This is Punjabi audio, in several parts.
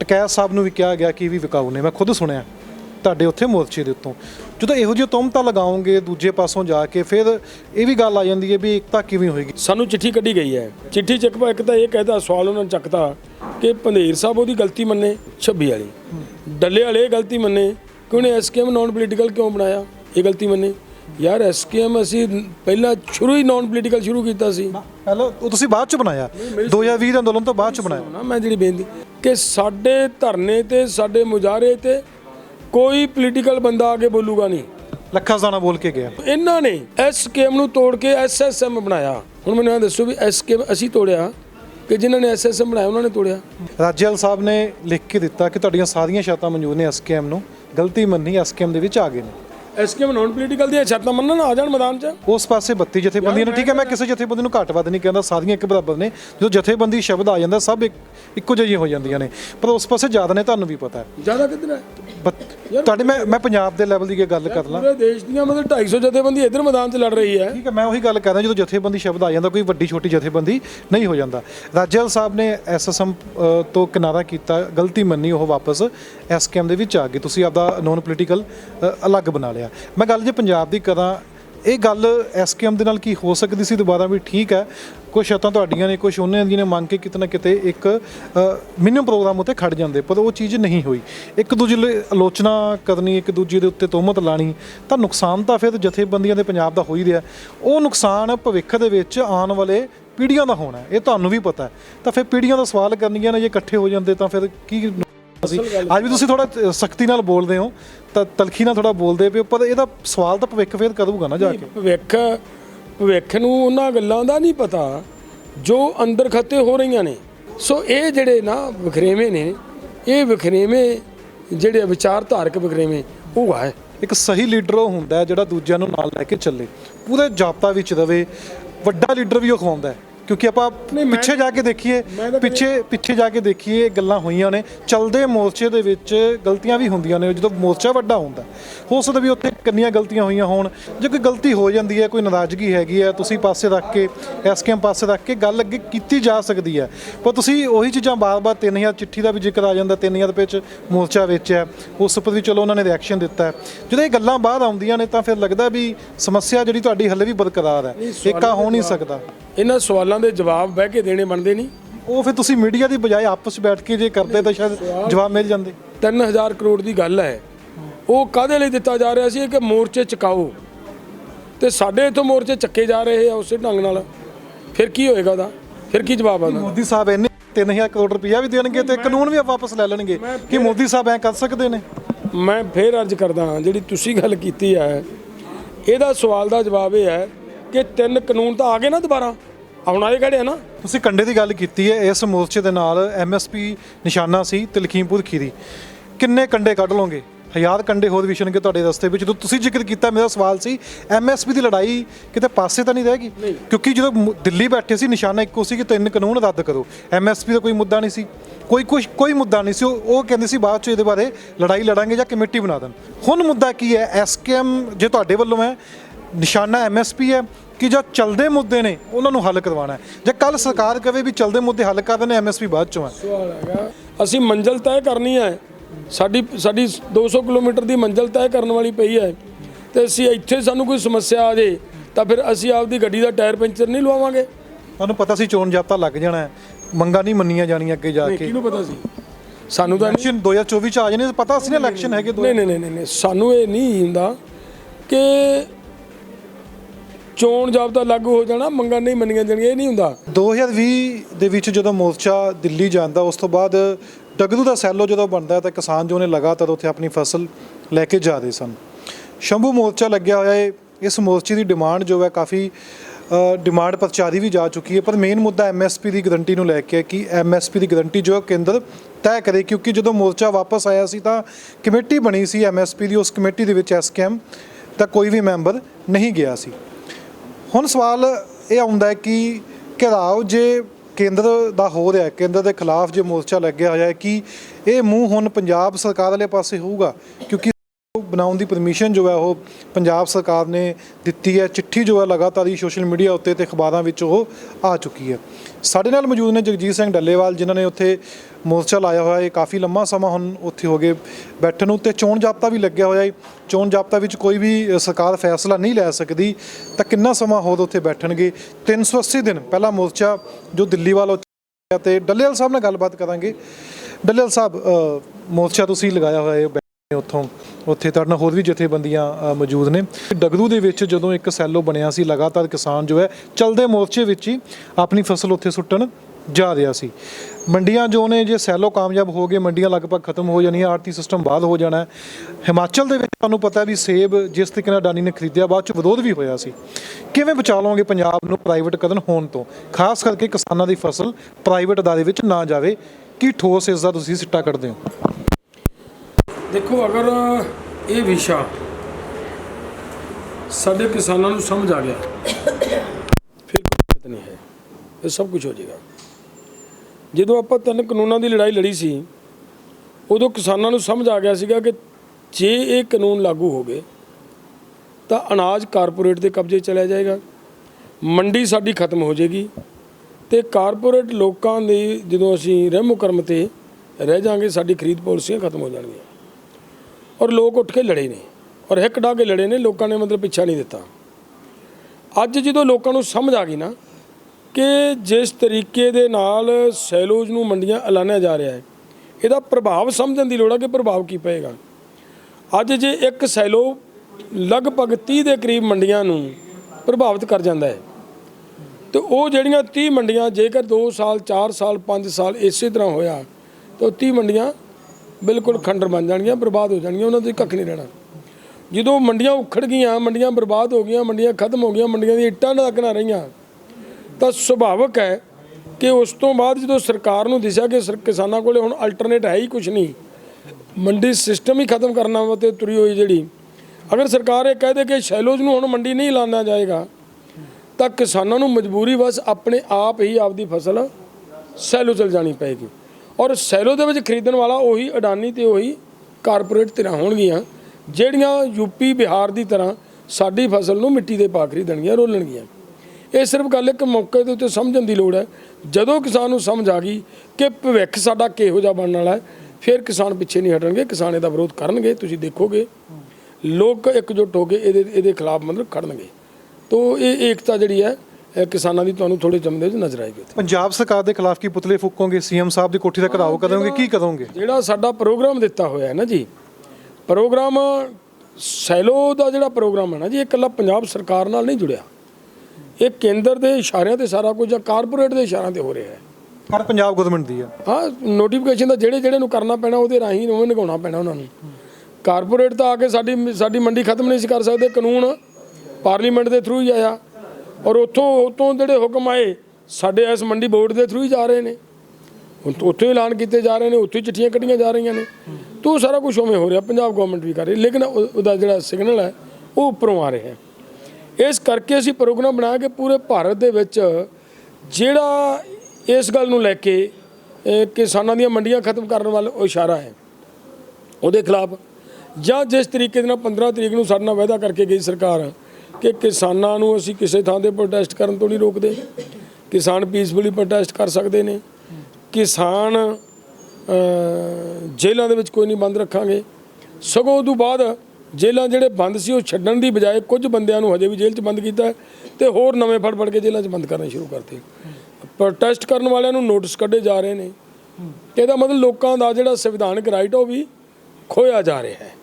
ਟਕੈਤ ਸਾਹਿਬ ਨੂੰ ਵੀ ਕਿਹਾ ਗਿਆ ਕਿ ਇਹ ਵੀ ਵਿਕਾਊ ਨੇ। ਮੈਂ ਖੁਦ ਸੁਣਿਆ ਤੁਹਾਡੇ ਉੱਥੇ ਮੋਰਚੇ ਦੇ ਉੱਤੋਂ। ਜਦੋਂ ਇਹੋ ਜਿਹੀ ਤੁਮਤਾ ਲਗਾਓਗੇ ਦੂਜੇ ਪਾਸੋਂ ਜਾ ਕੇ ਫਿਰ ਇਹ ਵੀ ਗੱਲ ਆ ਜਾਂਦੀ ਹੈ ਵੀ ਏਕਤਾ ਕਿਵੇਂ ਹੋਏਗੀ? ਸਾਨੂੰ ਚਿੱਠੀ ਕੱਢੀ ਗਈ ਹੈ। ਚਿੱਠੀ ਚੱਕ ਪਾ ਇੱਕ ਤਾਂ ਇਹ ਕਹਿਦਾ ਸਵਾਲ ਉਹਨਾਂ ਨੇ ਚੱਕਤਾ ਕਿ ਪੰਧੇਰ ਸਾਹਿਬ ਉਹਦੀ ਗਲਤੀ ਮੰਨੇ 26 ਵਾਲੀ। ਡੱਲੇ ਵਾਲੇ ਇਹ ਗਲਤੀ ਮੰਨੇ ਕਿ ਉਹਨੇ ਐਸਕੇਐਮ ਨਾਨ ਪੋਲੀਟੀਕਲ ਕਿਉਂ ਬਣਾਇਆ? ਇਹ ਗਲਤੀ ਮੰਨੇ। ਯਾਰ ਐਸਕੇਐਮ ਅਸੀਂ ਪਹਿਲਾਂ ਸ਼ੁਰੂ ਹੀ ਨਾਨ ਪੋਲੀਟੀਕਲ ਸ਼ੁਰੂ ਕੀਤਾ ਸੀ। ਪਹਿਲਾਂ ਉਹ ਤੁਸੀਂ ਬਾਅਦ ਚ ਬਣਾਇਆ। 2020 ਦੇ ਅੰਦੋਲਨ ਤੋਂ ਬਾਅਦ ਚ ਬਣਾਇਆ। ਨਾ ਮੈਂ ਜਿਹੜੀ ਬੇਨਤੀ ਕਿ ਸਾਡੇ ਧਰਨੇ ਤੇ ਸਾਡੇ ਮੁਜ਼ਾਹਰੇ ਤੇ ਕੋਈ ਪੋਲੀਟੀਕਲ ਬੰਦਾ ਆ ਕੇ ਬੋਲੂਗਾ ਨਹੀਂ। ਲੱਖਾ ਜ਼ਾਨਾ ਬੋਲ ਕੇ ਗਿਆ। ਇਹਨਾਂ ਨੇ ਐਸਕੇਐਮ ਨੂੰ ਤੋੜ ਕੇ ਐਸਐਸਐਮ ਬਣਾਇਆ। ਹੁਣ ਮੈਨੂੰ ਇਹ ਦੱਸੋ ਵੀ ਐਸਕੇਐਮ ਅਸੀਂ ਤੋੜਿਆ ਕਿ ਜਿਨ੍ਹਾਂ ਨੇ ਐਸਐਸਐਮ ਬਣਾਇਆ ਉਹਨਾਂ ਨੇ ਤੋੜਿਆ? ਰਾਜੇਵਾਲ ਸਾਹਿਬ ਨੇ ਲਿਖ ਕੇ ਦਿੱਤਾ ਕਿ ਤੁਹਾਡੀਆਂ ਸਾਰੀਆਂ ਸ਼ਰਤਾਂ ਮਨਜ਼ੂਰ ਨੇ ਐਸਕੇਐਮ ਨੂੰ। ਗਲਤੀ ਮੰਨੀ ਐਸਕੇਐਮ ਦੇ ਵਿੱਚ ਆ ਗਏ ਨੇ। ਐਸਕੇਐਮ ਨਾਨ ਪੋਲੀਟੀਕਲ ਦੀਆਂ ਸ਼ਰਤਾਂ ਮੰਨਣ ਆ ਜਾਣ ਮੈਦਾਨ 'ਚ। ਉਸ ਪਾਸੇ 32 ਜਥੇਬੰਦੀਆਂ ਨੇ ਠੀਕ ਹੈ ਮੈਂ ਕਿਸੇ ਜਥੇਬੰਦੀ ਨੂੰ ਘੱਟ ਵੱਧ ਨਹੀਂ ਕਹਿੰਦਾ ਸਾਰੀਆਂ ਇੱਕ ਬਰਾਬਰ ਨੇ। ਜਦੋਂ ਜਥੇਬੰਦੀ ਸ਼ਬਦ ਆ ਜਾਂਦਾ ਸਭ ਇੱਕ ਇੱਕੋ ਜਿਹੀਆਂ ਹੋ ਜਾਂਦੀਆਂ ਨੇ। ਪਰ ਉਸ ਪਾਸੇ ਜ਼ਿਆਦਾ ਨੇ ਤੁਹਾਨੂੰ ਵੀ ਪਤਾ ਹੈ। ਜ਼ਿਆਦਾ ਕਿੱਧਰ ਹੈ? ਤੁਹਾਡੇ ਮੈਂ ਮੈਂ ਪੰਜਾਬ ਦੇ ਲੈਵਲ ਦੀ ਗੱਲ ਕਰ ਲਾਂ। ਪੂਰੇ ਦੇਸ਼ ਦੀਆਂ ਮਤਲਬ 250 ਜਥੇਬੰਦੀ ਇੱਧਰ ਮੈਦਾਨ 'ਚ ਲੜ ਰਹੀ ਹੈ। ਠੀਕ ਹੈ ਮੈਂ ਉਹੀ ਗੱਲ ਕਰਦਾ ਜਦੋਂ ਜਥੇਬੰਦੀ ਸ਼ਬਦ ਆ ਜਾਂਦਾ ਕੋਈ ਵੱਡੀ ਛੋਟੀ ਜਥੇਬੰਦੀ ਨਹੀਂ ਹੋ ਜਾਂਦਾ। ਰਾਜੇਵਾਲ ਸਾਹਿਬ ਨੇ ਐਸਐਸਐਮ ਤੋਂ ਕਿਨਾਰਾ ਕੀਤਾ ਗਲਤੀ ਮੰਨੀ ਉਹ ਵਾਪਸ। ਐਸਕੇਐਮ ਦੇ ਵਿੱਚ ਆ ਗਏ। ਤੁਸੀਂ ਆਪਦਾ ਨੋਨ ਪੋਲੀਟੀਕਲ ਅਲੱਗ ਬਣਾ ਲਿਆ। ਮੈਂ ਗੱਲ ਜੇ ਪੰਜਾਬ ਦੀ ਕਰਾਂ, ਇਹ ਗੱਲ ਐਸਕੇਐਮ ਦੇ ਨਾਲ ਕੀ ਹੋ ਸਕਦੀ ਸੀ? ਦੁਬਾਰਾ ਵੀ ਠੀਕ ਹੈ। ਕੁਝ ਸ਼ਰਤਾਂ ਤੁਹਾਡੀਆਂ ਨੇ ਕੁਝ ਉਹਨਾਂ ਦੀਆਂ ਨੇ ਮੰਗ ਕੇ ਕਿਤੇ ਨਾ ਕਿਤੇ ਇੱਕ ਮਿਨੀਮਮ ਪ੍ਰੋਗਰਾਮ ਉੱਤੇ ਖੜ ਜਾਂਦੇ, ਪਰ ਉਹ ਚੀਜ਼ ਨਹੀਂ ਹੋਈ। ਇੱਕ ਦੂਜੇ ਲਈ ਆਲੋਚਨਾ ਕਰਨੀ, ਇੱਕ ਦੂਜੇ ਦੇ ਉੱਤੇ ਤੋਹਮਤ ਲਾਣੀ, ਤਾਂ ਨੁਕਸਾਨ ਤਾਂ ਫਿਰ ਜਥੇਬੰਦੀਆਂ ਦੇ ਪੰਜਾਬ ਦਾ ਹੋ ਹੀ ਰਿਹਾ। ਉਹ ਨੁਕਸਾਨ ਭਵਿੱਖ ਦੇ ਵਿੱਚ ਆਉਣ ਵਾਲੇ ਪੀੜ੍ਹੀਆਂ ਦਾ ਹੋਣਾ, ਇਹ ਤੁਹਾਨੂੰ ਵੀ ਪਤਾ ਤਾਂ ਫਿਰ ਪੀੜ੍ਹੀਆਂ ਦਾ ਸਵਾਲ ਕਰਨੀਆਂ ਨੇ, ਜੇ ਇਕੱਠੇ ਹੋ ਜਾਂਦੇ ਤਾਂ ਫਿਰ ਕੀ ਅਸੀਂ ਅੱਜ ਵੀ ਤੁਸੀਂ ਥੋੜਾ ਸਖਤੀ ਨਾਲ ਬੋਲਦੇ ਹੋ ਤਾਂ ਤਲਖੀ ਨਾਲ ਥੋੜਾ ਬੋਲਦੇ ਪਏ ਹੋ, ਪਰ ਇਹਦਾ ਸਵਾਲ ਤਾਂ ਭਵਿੱਖ ਫੇਰ ਕਰੂਗਾ ਨਾ ਜਾ ਕੇ। ਭਵਿੱਖ ਭਵਿੱਖ ਨੂੰ ਉਹਨਾਂ ਗੱਲਾਂ ਦਾ ਨਹੀਂ ਪਤਾ ਜੋ ਅੰਦਰ ਖੱਤੇ ਹੋ ਰਹੀਆਂ ਨੇ। ਸੋ ਇਹ ਜਿਹੜੇ ਨਾ ਵਖਰੇਵੇਂ ਨੇ ਇਹ ਵਖਰੇਵੇਂ ਜਿਹੜੇ ਵਿਚਾਰਧਾਰਕ ਵਖਰੇਵੇਂ ਉਹ ਹੈ। ਇੱਕ ਸਹੀ ਲੀਡਰ ਉਹ ਹੁੰਦਾ ਹੈ ਜਿਹੜਾ ਦੂਜਿਆਂ ਨੂੰ ਨਾਲ ਲੈ ਕੇ ਚੱਲੇ। ਪੂਰੇ ਜਾਬਤਾ ਵਿੱਚ ਰਵੇ ਵੱਡਾ ਲੀਡਰ ਵੀ ਉਹ ਖਵਾਉਂਦਾ ਹੈ। ਕਿਉਂਕਿ ਆਪਾਂ ਪਿੱਛੇ ਜਾ ਕੇ ਦੇਖੀਏ ਪਿੱਛੇ ਪਿੱਛੇ ਜਾ ਕੇ ਦੇਖੀਏ ਗੱਲਾਂ ਹੋਈਆਂ ਨੇ। ਚਲਦੇ ਮੋਰਚੇ ਦੇ ਵਿੱਚ ਗਲਤੀਆਂ ਵੀ ਹੁੰਦੀਆਂ ਨੇ ਜਦੋਂ ਮੋਰਚਾ ਵੱਡਾ ਹੁੰਦਾ। ਹੋ ਸਕਦਾ ਵੀ ਉੱਥੇ ਕਿੰਨੀਆਂ ਗਲਤੀਆਂ ਹੋਈਆਂ ਹੋਣ। ਜੇ ਕੋਈ ਗਲਤੀ ਹੋ ਜਾਂਦੀ ਹੈ ਕੋਈ ਨਾਰਾਜ਼ਗੀ ਹੈਗੀ ਹੈ ਤੁਸੀਂ ਪਾਸੇ ਰੱਖ ਕੇ ਐਸਕੇਐਮ ਪਾਸੇ ਰੱਖ ਕੇ ਗੱਲ ਅੱਗੇ ਕੀਤੀ ਜਾ ਸਕਦੀ ਹੈ। ਪਰ ਤੁਸੀਂ ਉਹੀ ਚੀਜ਼ਾਂ ਬਾਰ-ਬਾਰ 3000 ਚਿੱਠੀ ਦਾ ਵੀ ਜ਼ਿਕਰ ਆ ਜਾਂਦਾ 3000 ਰੁਪਏ ਚ ਮੋਰਚਾ ਵਿੱਚ ਹੈ ਉਸ ਉੱਪਰ ਵੀ ਚਲੋ ਉਹਨਾਂ ਨੇ ਰਿਐਕਸ਼ਨ ਦਿੱਤਾ। ਜਦੋਂ ਇਹ ਗੱਲਾਂ ਬਾਹਰ ਆਉਂਦੀਆਂ ਨੇ ਤਾਂ ਫਿਰ ਲੱਗਦਾ ਵੀ ਸਮੱਸਿਆ ਜਿਹੜੀ ਤੁਹਾਡੀ ਹੱਲੇ ਵੀ ਬਰਕਰਾਰ ਹੈ। ਏਕਾ ਹੋ ਨਹੀਂ ਸਕਦਾ। ਇਹਨਾਂ ਸਵਾਲਾਂ ਦੇ ਜਵਾਬ ਬਹਿ ਕੇ ਦੇਣੇ ਬਣਦੇ ਨਹੀਂ। ਉਹ ਫਿਰ ਤੁਸੀਂ ਮੀਡੀਆ ਦੀ ਬਜਾਏ ਆਪਸ ਬੈਠ ਕੇ ਜੇ ਕਰਦੇ ਤਾਂ ਸ਼ਾਇਦ ਜਵਾਬ ਮਿਲ ਜਾਂਦੇ। 3000 ਕਰੋੜ ਦੀ ਗੱਲ ਹੈ। ਉਹ ਕਾਦੇ ਲਈ ਦਿੱਤਾ ਜਾ ਰਿਹਾ ਸੀ? ਕਿ ਮੋਰਚੇ ਚਕਾਓ। ਤੇ ਸਾਡੇ ਇਥੋਂ ਮੋਰਚੇ ਚੱਕੇ ਜਾ ਰਹੇ ਆ ਉਸੇ ਢੰਗ ਨਾਲ। ਫਿਰ ਕੀ ਹੋਏਗਾ ਉਹਦਾ? ਫਿਰ ਕੀ ਜਵਾਬ ਆਉਂਦਾ ਮੋਦੀ ਸਾਹਿਬ ਇੰਨੇ 3000 ਕਰੋੜ ਰੁਪਈਆ ਵੀ ਦੇਣਗੇ ਤੇ ਕਾਨੂੰਨ ਵੀ ਵਾਪਸ ਲੈ ਲੈਣਗੇ। ਕਿ ਮੋਦੀ ਸਾਹਿਬ ਐ ਕਰ ਸਕਦੇ ਨੇ? ਮੈਂ ਫੇਰ ਅਰਜ਼ ਕਰਦਾ ਹਾਂ ਜਿਹੜੀ ਤੁਸੀਂ ਗੱਲ ਕੀਤੀ ਹੈ ਇਹਦਾ ਸਵਾਲ ਦਾ ਜਵਾਬ ਇਹ ਹੈ ਕਿ ਤਿੰਨ ਕਾਨੂੰਨ ਤਾਂ ਆ ਗਏ ਨਾ ਦੁਬਾਰਾ। ਹੁਣ ਆਏ ਕਿਹੜੇ ਆ ਨਾ? ਤੁਸੀਂ ਕੰਡੇ ਦੀ ਗੱਲ ਕੀਤੀ ਹੈ ਇਸ ਮੋਰਚੇ ਦੇ ਨਾਲ ਐਮਐਸਪੀ ਨਿਸ਼ਾਨਾ ਸੀ ਤੇ ਲਖੀਮਪੁਰ ਖੀਰੀ ਕਿੰਨੇ ਕੰਡੇ ਕੱਢ ਲਓਗੇ? ਹਜ਼ਾਰ ਕੰਡੇ ਹੋਰ ਵਿਛਣਗੇ ਤੁਹਾਡੇ ਰਸਤੇ ਵਿੱਚ। ਜਦੋਂ ਤੁਸੀਂ ਜ਼ਿਕਰ ਕੀਤਾ ਮੇਰਾ ਸਵਾਲ ਸੀ ਐਮਐਸਪੀ ਦੀ ਲੜਾਈ ਕਿਤੇ ਪਾਸੇ ਤਾਂ ਨਹੀਂ ਰਹੇਗੀ ਕਿਉਂਕਿ ਜਦੋਂ ਮੁ- ਦਿੱਲੀ ਬੈਠੇ ਸੀ ਨਿਸ਼ਾਨਾ ਇੱਕੋ ਸੀ ਕਿ ਤਿੰਨ ਕਾਨੂੰਨ ਰੱਦ ਕਰੋ। ਐਮਐਸਪੀ ਦਾ ਕੋਈ ਮੁੱਦਾ ਨਹੀਂ ਸੀ। ਕੋਈ ਕੁਛ ਕੋਈ ਮੁੱਦਾ ਨਹੀਂ ਸੀ। ਉਹ ਉਹ ਕਹਿੰਦੇ ਸੀ ਬਾਅਦ ਚ ਇਹਦੇ ਬਾਰੇ ਲੜਾਈ ਲੜਾਂਗੇ ਜਾਂ ਕਮੇਟੀ ਬਣਾ ਦੇਣ। ਹੁਣ ਮੁੱਦਾ ਕੀ ਹੈ? ਐਸਕੇਐਮ ਜੇ ਤੁਹਾਡੇ ਵੱਲੋਂ ਹੈ ਨਿਸ਼ਾਨਾ ਐਮਐਸਪੀ ਹੈ ਕਿ ਜੋ ਚਲਦੇ ਮੁੱਦੇ ਨੇ ਉਹਨਾਂ ਨੂੰ ਹੱਲ ਕਰਵਾਉਣਾ ਹੈ। ਜੇ ਕੱਲ ਸਰਕਾਰ ਕਵੇ ਵੀ ਚਲਦੇ ਮੁੱਦੇ ਹੱਲ ਕਰ ਦੇਣੇ ਐਮਐਸਪੀ ਬਾਅਦ ਚੋਂ ਹੈ। ਸਵਾਲ ਹੈਗਾ ਅਸੀਂ ਮੰਜ਼ਲ ਤੈਅ ਕਰਨੀ ਹੈ। ਸਾਡੀ ਸਾਡੀ 200 ਕਿਲੋਮੀਟਰ ਦੀ ਮੰਜ਼ਲ ਤੈਅ ਕਰਨ ਵਾਲੀ ਪਈ ਹੈ। ਤੇ ਅਸੀਂ ਇੱਥੇ ਸਾਨੂੰ ਕੋਈ ਸਮੱਸਿਆ ਆ ਜੇ ਤਾਂ ਫਿਰ ਅਸੀਂ ਆਪਦੀ ਗੱਡੀ ਦਾ ਟਾਇਰ ਪੈਂਚਰ ਨਹੀਂ ਲਵਾਵਾਂਗੇ। ਤੁਹਾਨੂੰ ਪਤਾ ਸੀ ਚੋਣ ਜਾਬਤਾ ਲੱਗ ਜਾਣਾ ਹੈ। ਮੰਗਾਂ ਨਹੀਂ ਮੰਨੀਆਂ ਜਾਣੀਆਂ ਅੱਗੇ ਜਾ ਕੇ। ਕਿਹਨੂੰ ਪਤਾ ਸੀ? ਸਾਨੂੰ ਤਾਂ ਇਲੈਕਸ਼ਨ 2024 ਚ ਆ ਜਾਣੇ ਪਤਾ ਸੀ ਨਾ ਇਲੈਕਸ਼ਨ ਹੈਗੇ ਦੋ ਨਹੀਂ ਨਹੀਂ ਨਹੀਂ ਨਹੀਂ, ਸਾਨੂੰ ਇਹ ਨਹੀਂ ਹੁੰਦਾ ਕਿ ਚੋਣ ਜਾਬਤਾ ਲਾਗੂ ਹੋ ਜਾਣਾ, ਮੰਗਾਂ ਨਹੀਂ ਮੰਨੀਆਂ ਜਾਣਗੀਆਂ, ਇਹ ਨਹੀਂ ਹੁੰਦਾ। 2020 ਦੇ ਵਿੱਚ ਜਦੋਂ ਮੋਰਚਾ ਦਿੱਲੀ ਜਾਂਦਾ ਉਸ ਤੋਂ ਬਾਅਦ ਡਗਦੂ ਦਾ ਸੈਲੋ ਜਦੋਂ ਬਣਦਾ ਤਾਂ ਕਿਸਾਨ ਜੋ ਨੇ ਲਗਾਤਾਰ ਉੱਥੇ ਆਪਣੀ ਫਸਲ ਲੈ ਕੇ ਜਾ ਰਹੇ ਸਨ। ਸ਼ੰਭੂ ਮੋਰਚਾ ਲੱਗਿਆ ਹੋਇਆ ਹੈ, ਇਸ ਮੋਰਚੇ ਦੀ ਡਿਮਾਂਡ ਜੋ ਹੈ ਕਾਫੀ ਡਿਮਾਂਡ ਪ੍ਰਚਾਰੀ ਵੀ ਜਾ ਚੁੱਕੀ ਹੈ, ਪਰ ਮੇਨ ਮੁੱਦਾ ਐਮਐਸਪੀ ਦੀ ਗਰੰਟੀ ਨੂੰ ਲੈ ਕੇ ਹੈ ਕਿ ਐਮਐਸਪੀ ਦੀ ਗਰੰਟੀ ਜੋ ਹੈ ਕੇਂਦਰ ਤੈਅ ਕਰੇ, ਕਿਉਂਕਿ ਜਦੋਂ ਮੋਰਚਾ ਵਾਪਸ ਆਇਆ ਸੀ, ਤਾਂ ਕਮੇਟੀ ਬਣੀ ਸੀ ਐਮਐਸਪੀ ਦੀ, ਉਸ ਕਮੇਟੀ ਦੇ ਵਿੱਚ ਐਸਕੇਐਮ ਦਾ ਕੋਈ ਵੀ ਮੈਂਬਰ ਨਹੀਂ ਗਿਆ ਸੀ। ਹੁਣ ਸਵਾਲ ਇਹ ਆਉਂਦਾ ਹੈ ਕਿ ਘਿਰਾਓ ਜੇ ਕੇਂਦਰ ਦਾ ਹੋ ਰਿਹਾ ਕੇਂਦਰ ਦੇ ਖਿਲਾਫ ਜੇ ਮੋਰਚਾ ਲੱਗਿਆ ਹੋਇਆ ਹੈ, ਕਿ ਇਹ ਮੂੰਹ ਹੁਣ ਪੰਜਾਬ ਸਰਕਾਰ ਵਾਲੇ ਪਾਸੇ ਹੋਊਗਾ? ਕਿਉਂਕਿ ਬਣਾਉਣ ਦੀ ਪਰਮਿਸ਼ਨ ਜੋ ਹੈ ਉਹ ਪੰਜਾਬ ਸਰਕਾਰ ਨੇ ਦਿੱਤੀ ਹੈ, ਚਿੱਠੀ ਜੋ ਹੈ ਲਗਾਤਾਰ ਹੀ ਸੋਸ਼ਲ ਮੀਡੀਆ ਉੱਤੇ ਤੇ ਅਖਬਾਰਾਂ ਵਿੱਚ ਉਹ ਆ ਚੁੱਕੀ ਹੈ। ਸਾਡੇ ਨਾਲ ਮੌਜੂਦ ਨੇ ਜਗਜੀਤ ਸਿੰਘ ਡੱਲੇਵਾਲ, ਜਿਨ੍ਹਾਂ ਨੇ ਉੱਥੇ ਮੋਰਚਾ ਲਾਇਆ ਹੋਇਆ ਹੈ ਕਾਫੀ ਲੰਮਾ ਸਮਾਂ ਹੁਣ ਉੱਥੇ ਹੋ ਗਏ ਬੈਠਣ ਨੂੰ ਤੇ ਚੋਣ ਜਾਬਤਾ ਵੀ ਲੱਗਿਆ ਹੋਇਆ ਹੈ ਚੋਣ ਜਾਬਤਾ ਵਿੱਚ ਕੋਈ ਵੀ ਸਰਕਾਰ ਫੈਸਲਾ ਨਹੀਂ ਲੈ ਸਕਦੀ, ਤਾਂ ਕਿੰਨਾ ਸਮਾਂ ਹੋਰ ਉੱਥੇ ਬੈਠਣਗੇ? 380 ਦਿਨ ਪਹਿਲਾ ਮੋਰਚਾ ਜੋ ਦਿੱਲੀ ਵੱਲ ਉੱਥੇ ਤੇ ਡੱਲੇਵਾਲ ਸਾਹਿਬ ਨਾਲ ਗੱਲਬਾਤ ਕਰਾਂਗੇ। ਡੱਲੇਵਾਲ ਸਾਹਿਬ ਮੋਰਚਾ ਤੁਸੀਂ ਲਗਾਇਆ ਹੋਇਆ ਹੈ, ਬੈਠੇ ਉੱਥੋਂ। ਉੱਥੇ ਤੁਹਾਡੇ ਨਾਲ ਹੋਰ ਵੀ ਜਥੇਬੰਦੀਆਂ ਮੌਜੂਦ ਨੇ। ਡਗਰੂ ਦੇ ਵਿੱਚ ਜਦੋਂ ਇੱਕ ਸੈਲੋ ਬਣਿਆ ਸੀ, ਲਗਾਤਾਰ ਕਿਸਾਨ ਜੋ ਹੈ, ਚਲਦੇ ਮੋਰਚੇ ਵਿੱਚ ਹੀ ਆਪਣੀ ਫਸਲ ਉੱਥੇ ਸੁੱਟਣ ਜਾ ਰਿਹਾ ਸੀ। ਮੰਡੀਆਂ ਜੋ ਨੇ, ਜੇ ਸੈਲੋ ਕਾਮਯਾਬ ਹੋ ਗਏ, ਮੰਡੀਆਂ ਲਗਭਗ ਖਤਮ ਹੋ ਜਾਣੀਆਂ ਆਰਤੀ ਸਿਸਟਮ ਬਾਅਦ ਹੋ ਜਾਣਾ ਹਿਮਾਚਲ ਦੇ ਵਿੱਚ ਤੁਹਾਨੂੰ ਪਤਾ ਵੀ ਸੇਬ ਜਿਸ ਤਰੀਕੇ ਨਾਲ ਅਡਾਨੀ ਨੇ ਖਰੀਦਿਆ, ਬਾਅਦ ਚ ਵਿਰੋਧ ਵੀ ਹੋਇਆ ਸੀ। ਕਿਵੇਂ ਬਚਾ ਲਓਗੇ ਪੰਜਾਬ ਨੂੰ ਪ੍ਰਾਈਵੇਟ ਕਦਨ ਹੋਣ ਤੋਂ? ਖਾਸ ਕਰਕੇ ਕਿਸਾਨਾਂ ਦੀ ਫਸਲ ਪ੍ਰਾਈਵੇਟ ਅਦਾਰੇ ਵਿੱਚ ਨਾ ਜਾਵੇ। ਕੀ ਠੋਸ ਇਸ ਦਾ ਤੁਸੀਂ ਸਿੱਟਾ ਕੱਢਦੇ ਹੋ? ਦੇਖੋ, ਅਗਰ ਇਹ ਵਿਸ਼ਾ ਸਾਡੇ ਕਿਸਾਨਾਂ ਨੂੰ ਸਮਝ ਆ ਗਿਆ, ਫਿਰ ਕੋਈ ਦਿੱਕਤ ਨਹੀਂ ਹੈ। ਇਹ ਸਭ ਕੁਝ ਹੋ ਜਾਏਗਾ। ਜਦੋਂ ਆਪਾਂ ਤਿੰਨ ਕਾਨੂੰਨਾਂ ਦੀ ਲੜਾਈ ਲੜੀ ਸੀ, ਉਦੋਂ ਕਿਸਾਨਾਂ ਨੂੰ ਸਮਝ ਆ ਗਿਆ ਸੀਗਾ ਕਿ ਜੇ ਇਹ ਕਾਨੂੰਨ ਲਾਗੂ ਹੋ ਗਏ, ਤਾਂ ਅਨਾਜ ਕਾਰਪੋਰੇਟ ਦੇ ਕਬਜ਼ੇ 'ਚ ਚਲਿਆ ਜਾਏਗਾ। ਮੰਡੀ ਸਾਡੀ ਖਤਮ ਹੋ ਜਾਏਗੀ ਤੇ ਕਾਰਪੋਰੇਟ ਲੋਕਾਂ ਦੀ ਜਦੋਂ ਅਸੀਂ ਰਹਿਮੋ ਕਰਮ ਤੇ ਰਹਿ ਜਾਾਂਗੇ, ਸਾਡੀ ਖਰੀਦ ਪਾਲਿਸੀਆਂ ਖਤਮ ਹੋ ਜਾਣਗੀਆਂ। ਔਰ ਲੋਕ ਉੱਠ ਕੇ ਲੜੇ ਨੇ ਔਰ ਹਿੱਕ ਡਾ ਕੇ ਲੜੇ ਨੇ, ਲੋਕਾਂ ਨੇ ਮਤਲਬ ਪਿੱਛਾ ਨਹੀਂ ਦਿੱਤਾ। ਅੱਜ ਜਦੋਂ ਲੋਕਾਂ ਨੂੰ ਸਮਝ ਆ ਗਈ ਨਾ ਕਿ ਜਿਸ ਤਰੀਕੇ ਦੇ ਨਾਲ ਸੈਲੋਜ ਨੂੰ ਮੰਡੀਆਂ ਐਲਾਨਿਆ ਜਾ ਰਿਹਾ ਹੈ, ਇਹਦਾ ਪ੍ਰਭਾਵ ਸਮਝਣ ਦੀ ਲੋੜ ਹੈ ਕਿ ਪ੍ਰਭਾਵ ਕੀ ਪਏਗਾ। ਅੱਜ ਜੇ ਇੱਕ ਸੈਲੋ ਲਗਭਗ 30 ਦੇ ਕਰੀਬ ਮੰਡੀਆਂ ਨੂੰ ਪ੍ਰਭਾਵਿਤ ਕਰ ਜਾਂਦਾ ਹੈ, ਤੇ ਉਹ ਜਿਹੜੀਆਂ 30 ਮੰਡੀਆਂ ਜੇਕਰ 2 ਸਾਲ 4 ਸਾਲ 5 ਸਾਲ ਇਸੇ ਤਰ੍ਹਾਂ ਹੋਇਆ, ਤਾਂ ਉਹ 30 ਮੰਡੀਆਂ ਬਿਲਕੁਲ ਖੰਡਰ ਬਣ ਜਾਣਗੀਆਂ, ਬਰਬਾਦ ਹੋ ਜਾਣਗੀਆਂ, ਉਹਨਾਂ 'ਤੇ ਕੱਖ ਨਹੀਂ ਰਹਿਣਾ। ਜਦੋਂ ਮੰਡੀਆਂ ਉਖੜ ਗਈਆਂ, ਮੰਡੀਆਂ ਬਰਬਾਦ ਹੋ ਗਈਆਂ, ਮੰਡੀਆਂ ਖਤਮ ਹੋ ਗਈਆਂ, ਮੰਡੀਆਂ ਦੀ ਇੱਟਾਂ ਤੱਕ ਨਾ ਰਹੀਆਂ ਤਾਂ ਸੁਭਾਵਕ ਹੈ ਕਿ ਉਸ ਤੋਂ ਬਾਅਦ ਜਦੋਂ ਸਰਕਾਰ ਨੂੰ ਦਿਸਿਆ ਕਿ ਸਰ- ਕਿਸਾਨਾਂ ਕੋਲੇ ਹੁਣ ਅਲਟਰਨੇਟ ਹੈ ਹੀ ਕੁਝ ਨਹੀਂ, ਮੰਡੀ ਸਿਸਟਮ ਹੀ ਖਤਮ ਕਰਨਾ ਵਾ ਤੇ ਤੁਰੀ ਹੋਈ ਜਿਹੜੀ, ਅਗਰ ਸਰਕਾਰ ਇਹ ਕਹਿ ਦੇ ਕਿ ਸ਼ੈਲੋਜ ਨੂੰ ਹੁਣ ਮੰਡੀ ਨਹੀਂ ਲਾਣਾ ਜਾਏਗਾ, ਤਾਂ ਕਿਸਾਨਾਂ ਨੂੰ ਮਜਬੂਰੀ ਬਸ ਆਪਣੇ ਆਪ ਹੀ ਆਪਦੀ ਫਸਲ ਸੈਲੋ ਚਲ ਜਾਣੀ ਪਏਗੀ। ਔਰ ਸੈਲੋ ਦੇ ਵਿੱਚ ਖਰੀਦਣ ਵਾਲਾ ਉਹੀ ਅਡਾਨੀ ਤੇ ਉਹੀ ਕਾਰਪੋਰੇਟ ਧਿਰਾਂ ਹੋਣਗੀਆਂ, ਜਿਹੜੀਆਂ ਯੂਪੀ ਬਿਹਾਰ ਦੀ ਤਰ੍ਹਾਂ ਸਾਡੀ ਫਸਲ ਨੂੰ ਮਿੱਟੀ ਦੇ ਪਾ ਖਰੀਦਣਗੀਆਂ, ਰੋਲਣਗੀਆਂ। ਇਹ ਸਿਰਫ ਗੱਲ ਇੱਕ ਮੌਕੇ ਦੇ ਉੱਤੇ ਸਮਝਣ ਦੀ ਲੋੜ ਹੈ। ਜਦੋਂ ਕਿਸਾਨ ਨੂੰ ਸਮਝ ਆ ਗਈ ਕਿ ਭਵਿੱਖ ਸਾਡਾ ਕਿਹੋ ਜਿਹਾ ਬਣਨ ਵਾਲਾ ਹੈ ਫਿਰ ਕਿਸਾਨ ਪਿੱਛੇ ਨਹੀਂ ਹਟਣਗੇ ਕਿਸਾਨ ਇਹਦਾ ਵਿਰੋਧ ਕਰਨਗੇ ਤੁਸੀਂ ਦੇਖੋਗੇ। ਲੋਕ ਇਕਜੁੱਟ ਹੋ ਕੇ ਇਹਦੇ ਇਹਦੇ ਖਿਲਾਫ ਮਤਲਬ ਖੜਨਗੇ। ਤੋ ਇਹ ਏਕਤਾ ਜਿਹੜੀ ਹੈ ਕਿਸਾਨਾਂ ਦੀ ਤੁਹਾਨੂੰ ਥੋੜੇ ਜਮਦੇ ਵਿੱਚ ਨਜ਼ਰ ਆਏਗੀ। ਪੰਜਾਬ ਸਰਕਾਰ ਦੇ ਖਿਲਾਫ ਕੀ ਪੁਤਲੇ ਫੂਕੋਗੇ? ਸੀਐਮ ਸਾਹਿਬ ਦੀ ਕੋਠੀ ਦਾ ਘਰਾਓ ਕਰੋਗੇ ਕੀ ਕਰੋਗੇ? ਜਿਹੜਾ ਸਾਡਾ ਪ੍ਰੋਗਰਾਮ ਦਿੱਤਾ ਹੋਇਆ ਹੈ ਨਾ ਜੀ ਪ੍ਰੋਗਰਾਮ ਸੈਲੋ ਦਾ ਜਿਹੜਾ ਪ੍ਰੋਗਰਾਮ ਹੈ ਨਾ ਜੀ ਇਹ ਇਕੱਲਾ ਪੰਜਾਬ ਸਰਕਾਰ ਨਾਲ ਨਹੀਂ ਜੁੜਿਆ। ਇਹ ਕੇਂਦਰ ਦੇ ਇਸ਼ਾਰਿਆਂ ਤੇ ਸਾਰਾ ਕੁਝ ਜਾਂ ਕਾਰਪੋਰੇਟ ਦੇ ਇਸ਼ਾਰਿਆਂ ਤੇ ਹੋ ਰਿਹਾ ਹੈ। ਹਰ ਪੰਜਾਬ ਗਵਰਨਮੈਂਟ ਦੀ ਆ ਹਾਂ ਨੋਟੀਫਿਕੇਸ਼ਨ ਦਾ ਜਿਹੜੇ ਜਿਹੜੇ ਨੂੰ ਕਰਨਾ ਪੈਣਾ ਉਹਦੇ ਰਾਹੀਂ ਉਹ ਨਿਗਾਉਣਾ ਪੈਣਾ ਉਹਨਾਂ ਨੂੰ। ਕਾਰਪੋਰੇਟ ਤਾਂ ਆ ਕੇ ਸਾਡੀ ਸਾਡੀ ਮੰਡੀ ਖਤਮ ਨਹੀਂ ਸੀ ਕਰ ਸਕਦੇ ਕਾਨੂੰਨ ਪਾਰਲੀਮੈਂਟ ਦੇ ਥਰੂ ਹੀ ਆਇਆ। ਔਰ ਉੱਥੋਂ ਉੱਥੋਂ ਜਿਹੜੇ ਹੁਕਮ ਆਏ ਸਾਡੇ ਇਸ ਮੰਡੀ ਬੋਰਡ ਦੇ ਥਰੂ ਹੀ ਜਾ ਰਹੇ ਨੇ। ਹੁਣ ਉੱਥੇ ਐਲਾਨ ਕੀਤੇ ਜਾ ਰਹੇ ਨੇ ਉੱਥੇ ਚਿੱਠੀਆਂ ਕੱਢੀਆਂ ਜਾ ਰਹੀਆਂ ਨੇ। ਤੋ ਸਾਰਾ ਕੁਝ ਉਵੇਂ ਹੋ ਰਿਹਾ ਪੰਜਾਬ ਗਵਰਨਮੈਂਟ ਵੀ ਕਰ ਰਹੀ ਲੇਕਿਨ ਉਹ- ਉਹਦਾ ਜਿਹੜਾ ਸਿਗਨਲ ਹੈ ਉਹ ਉੱਪਰੋਂ ਆ ਰਿਹਾ ਹੈ। ਇਸ ਕਰਕੇ ਅਸੀਂ ਪ੍ਰੋਗਰਾਮ ਬਣਾਇਆ ਕਿ ਪੂਰੇ ਭਾਰਤ ਦੇ ਵਿੱਚ ਜਿਹੜਾ ਇਸ ਗੱਲ ਨੂੰ ਲੈ ਕੇ ਕਿਸਾਨਾਂ ਦੀਆਂ ਮੰਡੀਆਂ ਖਤਮ ਕਰਨ ਵੱਲ ਇਸ਼ਾਰਾ ਹੈ, ਉਹਦੇ ਖਿਲਾਫ। ਜਾਂ ਜਿਸ ਤਰੀਕੇ ਦੇ ਨਾਲ 15 ਤਰੀਕ ਨੂੰ ਸਾਡੇ ਨਾਲ ਵਾਅਦਾ ਕਰਕੇ ਗਈ ਸਰਕਾਰ ਕਿ ਕਿਸਾਨਾਂ ਨੂੰ ਅਸੀਂ ਕਿਸੇ ਥਾਂ ਤੇ ਪ੍ਰੋਟੈਸਟ ਕਰਨ ਤੋਂ ਨਹੀਂ ਰੋਕਦੇ, ਕਿਸਾਨ ਪੀਸਫੁਲੀ ਪ੍ਰੋਟੈਸਟ ਕਰ ਸਕਦੇ ਨੇ, ਕਿਸਾਨ ਜੇਲ੍ਹਾਂ ਦੇ ਵਿੱਚ ਕੋਈ ਨਹੀਂ ਬੰਦ ਰੱਖਾਂਗੇ। ਸਗੋਂ ਉਦੋਂ ਬਾਅਦ ਜੇਲ੍ਹਾਂ ਜਿਹੜੇ ਬੰਦ ਸੀ, ਉਹ ਛੱਡਣ ਦੀ ਬਜਾਏ ਕੁਝ ਬੰਦਿਆਂ ਨੂੰ ਹਜੇ ਵੀ ਜੇਲ੍ਹ 'ਚ ਬੰਦ ਕੀਤਾ ਹੈ ਤੇ ਹੋਰ ਨਵੇਂ ਫੜ ਫੜ ਕੇ ਜੇਲ੍ਹਾਂ 'ਚ ਬੰਦ ਕਰਨੇ ਸ਼ੁਰੂ ਕਰਤੇ। ਪ੍ਰੋਟੈਸਟ ਕਰਨ ਵਾਲਿਆਂ ਨੂੰ ਨੋਟਿਸ ਕੱਢੇ ਜਾ ਰਹੇ ਨੇ। ਇਹਦਾ ਮਤਲਬ ਲੋਕਾਂ ਦਾ ਜਿਹੜਾ ਸੰਵਿਧਾਨਕ ਰਾਈਟ ਉਹ ਵੀ ਖੋਇਆ ਜਾ ਰਿਹਾ ਹੈ।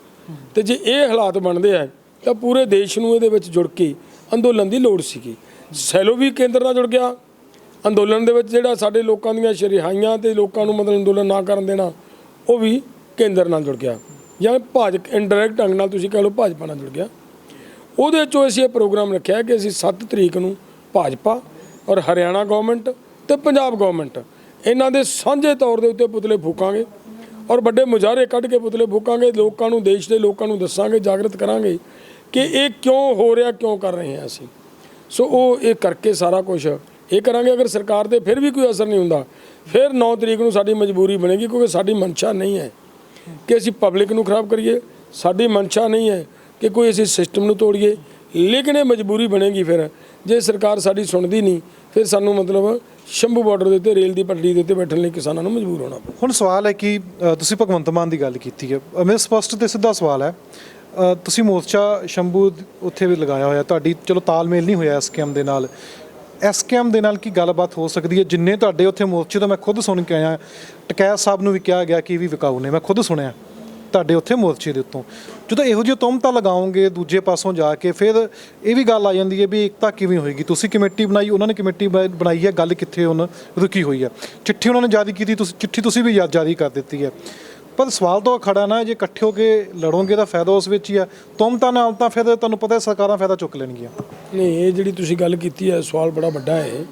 ਤੇ ਜੇ ਇਹ ਹਾਲਾਤ ਬਣਦੇ ਆ, ਤਾਂ ਪੂਰੇ ਦੇਸ਼ ਨੂੰ ਇਹਦੇ ਵਿੱਚ ਜੁੜ ਕੇ ਅੰਦੋਲਨ ਦੀ ਲੋੜ ਸੀਗੀ। ਸੈਲੋ ਵੀ ਕੇਂਦਰ ਨਾਲ ਜੁੜ ਗਿਆ। ਅੰਦੋਲਨ ਦੇ ਵਿੱਚ ਜਿਹੜਾ ਸਾਡੇ ਲੋਕਾਂ ਦੀਆਂ ਸ਼ਰਿਹਾਈਆਂ ਤੇ ਲੋਕਾਂ ਨੂੰ ਮਤਲਬ ਅੰਦੋਲਨ ਨਾ ਕਰਨ ਦੇਣਾ, ਉਹ ਵੀ ਕੇਂਦਰ ਨਾਲ ਜੁੜ ਗਿਆ। ਜਾਂ ਭਾਜਕ ਇਨਡਾਇਰੈਕਟ ਢੰਗ ਨਾਲ ਤੁਸੀਂ ਕਹ ਲਓ ਭਾਜਪਾ ਨਾਲ ਜੁੜ ਗਿਆ। ਉਹਦੇ ਚੋਂ ਅਸੀਂ ਇਹ ਪ੍ਰੋਗਰਾਮ ਰੱਖਿਆ ਕਿ ਅਸੀਂ 7 ਤਰੀਕ ਨੂੰ ਭਾਜਪਾ ਔਰ ਹਰਿਆਣਾ ਗਵਰਨਮੈਂਟ ਤੇ ਪੰਜਾਬ ਗਵਰਨਮੈਂਟ ਇਹਨਾਂ ਦੇ ਸਾਂਝੇ ਤੌਰ ਦੇ ਉੱਤੇ ਪੁਤਲੇ ਫੂਕਾਂਗੇ ਔਰ ਵੱਡੇ ਮੁਜ਼ਾਹਰੇ ਕੱਢ ਕੇ ਪੁਤਲੇ ਫੂਕਾਂਗੇ, ਲੋਕਾਂ ਨੂੰ, ਦੇਸ਼ ਦੇ ਲੋਕਾਂ ਨੂੰ ਦੱਸਾਂਗੇ, ਜਾਗਰਤ ਕਰਾਂਗੇ ਕਿ ਇਹ ਕਿਉਂ ਹੋ ਰਿਹਾ, ਕਿਉਂ ਕਰ ਰਹੇ ਹਾਂ ਅਸੀਂ। ਸੋ ਉਹ ਇਹ ਕਰਕੇ ਸਾਰਾ ਕੁਝ ਇਹ ਕਰਾਂਗੇ। ਅਗਰ ਸਰਕਾਰ ਤੇ ਫਿਰ ਵੀ ਕੋਈ ਅਸਰ ਨਹੀਂ ਹੁੰਦਾ, ਫਿਰ 9 ਤਰੀਕ ਨੂੰ ਸਾਡੀ ਮਜਬੂਰੀ ਬਣੇਗੀ ਕਿਉਂਕਿ ਸਾਡੀ ਮਨਸ਼ਾ ਨਹੀਂ ਹੈ। ਕਿ ਅਸੀਂ ਪਬਲਿਕ ਨੂੰ ਖਰਾਬ ਕਰੀਏ ਸਾਡੀ ਮਨਸ਼ਾ ਨਹੀਂ ਹੈ ਕਿ ਕੋਈ ਅਸੀਂ ਸਿਸਟਮ ਨੂੰ ਤੋੜੀਏ ਲੇਕਿਨ ਇਹ ਮਜਬੂਰੀ ਬਣੇਗੀ ਫਿਰ। ਜੇ ਸਰਕਾਰ ਸਾਡੀ ਸੁਣਦੀ ਨਹੀਂ ਫਿਰ ਸਾਨੂੰ ਮਤਲਬ ਸ਼ੰਭੂ ਬਾਰਡਰ ਦੇ ਉੱਤੇ ਰੇਲ ਦੀ ਪਟੜੀ ਦੇ ਉੱਤੇ ਬੈਠਣ ਲਈ ਕਿਸਾਨਾਂ ਨੂੰ ਮਜਬੂਰ ਹੋਣਾ ਪਿਆ ਹੁਣ ਸਵਾਲ ਹੈ ਕਿ ਤੁਸੀਂ ਭਗਵੰਤ ਮਾਨ ਦੀ ਗੱਲ ਕੀਤੀ ਹੈ। ਅ, ਮੇਰਾ ਸਪਸ਼ਟ ਤੇ ਸਿੱਧਾ ਸਵਾਲ ਹੈ। ਤੁਸੀਂ ਮੋਰਚਾ ਸ਼ੰਭੂ ਉੱਥੇ ਵੀ ਲਗਾਇਆ ਹੋਇਆ ਤੁਹਾਡੀ ਚਲੋ ਤਾਲਮੇਲ ਨਹੀਂ ਹੋਇਆ ਐਸਕੇਐਮ ਦੇ ਨਾਲ। ਐਸਕੇਐਮ ਦੇ ਨਾਲ ਕੀ ਗੱਲਬਾਤ ਹੋ ਸਕਦੀ ਹੈ? ਜਿੰਨੇ ਤੁਹਾਡੇ ਉੱਥੇ ਮੋਰਚੇ ਤੋਂ ਮੈਂ ਖੁਦ ਸੁਣ ਕੇ ਆਇਆ ਟਕੈਤ ਸਾਹਿਬ ਨੂੰ ਵੀ ਕਿਹਾ ਗਿਆ ਕਿ ਇਹ ਵੀ ਵਿਕਾਊ ਨੇ, ਮੈਂ ਖੁਦ ਸੁਣਿਆ ਤੁਹਾਡੇ ਉੱਥੇ ਮੋਰਚੇ ਦੇ ਉੱਤੋਂ। ਜਦੋਂ ਇਹੋ ਜਿਹੀ ਤੁਮਤਾ ਲਗਾਓਗੇ ਦੂਜੇ ਪਾਸੋਂ ਜਾ ਕੇ, ਫਿਰ ਇਹ ਵੀ ਗੱਲ ਆ ਜਾਂਦੀ ਹੈ ਵੀ ਇਕਤਾ ਕਿਵੇਂ ਹੋਏਗੀ? ਤੁਸੀਂ ਕਮੇਟੀ ਬਣਾਈ, ਉਹਨਾਂ ਨੇ ਕਮੇਟੀ ਬਣਾ- ਬਣਾਈ ਹੈ, ਗੱਲ ਕਿੱਥੇ ਉਹਨਾਂ ਰੁਕੀ ਹੋਈ ਹੈ। ਚਿੱਠੀ ਉਹਨਾਂ ਨੇ ਜਾਰੀ ਕੀਤੀ, ਤੁਸੀਂ, ਚਿੱਠੀ ਤੁਸੀਂ ਵੀ ਜਾ- ਜਾਰੀ ਕਰ ਦਿੱਤੀ ਹੈ। ਪਰ ਸਵਾਲ ਤਾਂ ਖੜਾ ਨਾ ਜੇ ਇਕੱਠੇ ਹੋ ਕੇ ਲੜੋਗੇ ਤਾਂ ਫਾਇਦਾ ਉਸ ਵਿੱਚ ਹੀ ਹੈ ਤੁਮਤਾ ਨਾਲ ਤਾਂ ਫਿਰ ਤੁਹਾਨੂੰ ਪਤਾ ਹੈ ਸਰਕਾਰਾਂ ਫਾਇਦਾ ਚੁੱਕ ਲੈਣਗੀਆਂ। ਨਹੀਂ ਇਹ ਜਿਹੜੀ ਤੁਸੀਂ ਗੱਲ ਕੀਤੀ ਹੈ ਸਵਾਲ ਬੜਾ ਵੱਡਾ ਹੈ।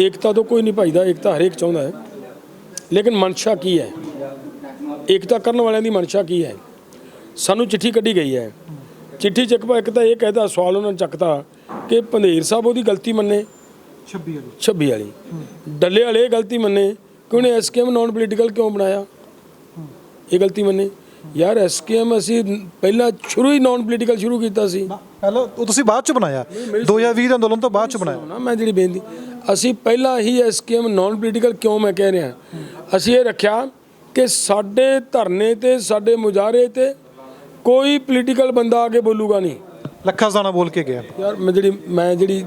ਏਕਤਾ ਤੋਂ ਕੋਈ ਨਹੀਂ ਭਜਦਾ ਏਕਤਾ ਹਰੇਕ ਚਾਹੁੰਦਾ ਹੈ। ਲੇਕਿਨ ਮਨਸ਼ਾ ਕੀ ਹੈ? ਏਕਤਾ ਕਰਨ ਵਾਲਿਆਂ ਦੀ ਮਨਸ਼ਾ ਕੀ ਹੈ? ਸਾਨੂੰ ਚਿੱਠੀ ਕੱਢੀ ਗਈ ਹੈ। ਚਿੱਠੀ ਚੱਕਵਾ ਇੱਕ ਤਾਂ ਇਹ ਕਹਿਦਾ ਸਵਾਲ ਉਹਨਾਂ ਨੇ ਚੱਕਤਾ ਕਿ ਪੰਧੇਰ ਸਾਹਿਬ ਉਹਦੀ ਗਲਤੀ ਮੰਨੇ। 26 ਵਾਲੀ। 26 ਵਾਲੀ। ਡੱਲੇ ਵਾਲੇ ਇਹ ਗਲਤੀ ਮੰਨੇ ਕਿ ਉਹਨੇ ਐਸਕੇਐਮ ਨਾਨ ਪੋਲੀਟੀਕਲ ਕਿਉਂ ਬਣਾਇਆ? ਇਹ ਗਲਤੀ ਮੰਨੇ। ਯਾਰ ਐਸਕੇਐਮ ਅਸੀਂ ਪਹਿਲਾਂ ਸ਼ੁਰੂ ਹੀ ਨਾਨ ਪੋਲੀਟੀਕਲ ਸ਼ੁਰੂ ਕੀਤਾ ਸੀ। ਉਹ ਤੁਸੀਂ ਬਾਅਦ ਚ ਬਣਾਇਆ। 2020 ਦੇ ਅੰਦੋਲਨ ਤੋਂ ਬਾਅਦ ਚ ਬਣਾਇਆ। ਨਾ ਮੈਂ ਜਿਹੜੀ ਬੇਨਤੀ ਅਸੀਂ ਪਹਿਲਾਂ ਹੀ ਐਸਕੇਐਮ ਨਾਨ ਪੋਲੀਟੀਕਲ ਕਿਉਂ ਮੈਂ ਕਹਿ ਰਿਹਾ? ਅਸੀਂ ਇਹ ਰੱਖਿਆ ਕਿ ਸਾਡੇ ਧਰਨੇ ਤੇ ਸਾਡੇ ਮੁਜ਼ਾਹਰੇ ਤੇ ਕੋਈ ਪੋਲੀਟੀਕਲ ਬੰਦਾ ਆ ਕੇ ਬੋਲੂਗਾ ਨਹੀਂ। ਲੱਖਾ ਜ਼ਾਨਾ ਬੋਲ ਕੇ ਗਿਆ। ਯਾਰ ਮੈਂ ਜਿਹੜੀ ਮੈਂ ਜਿਹੜੀ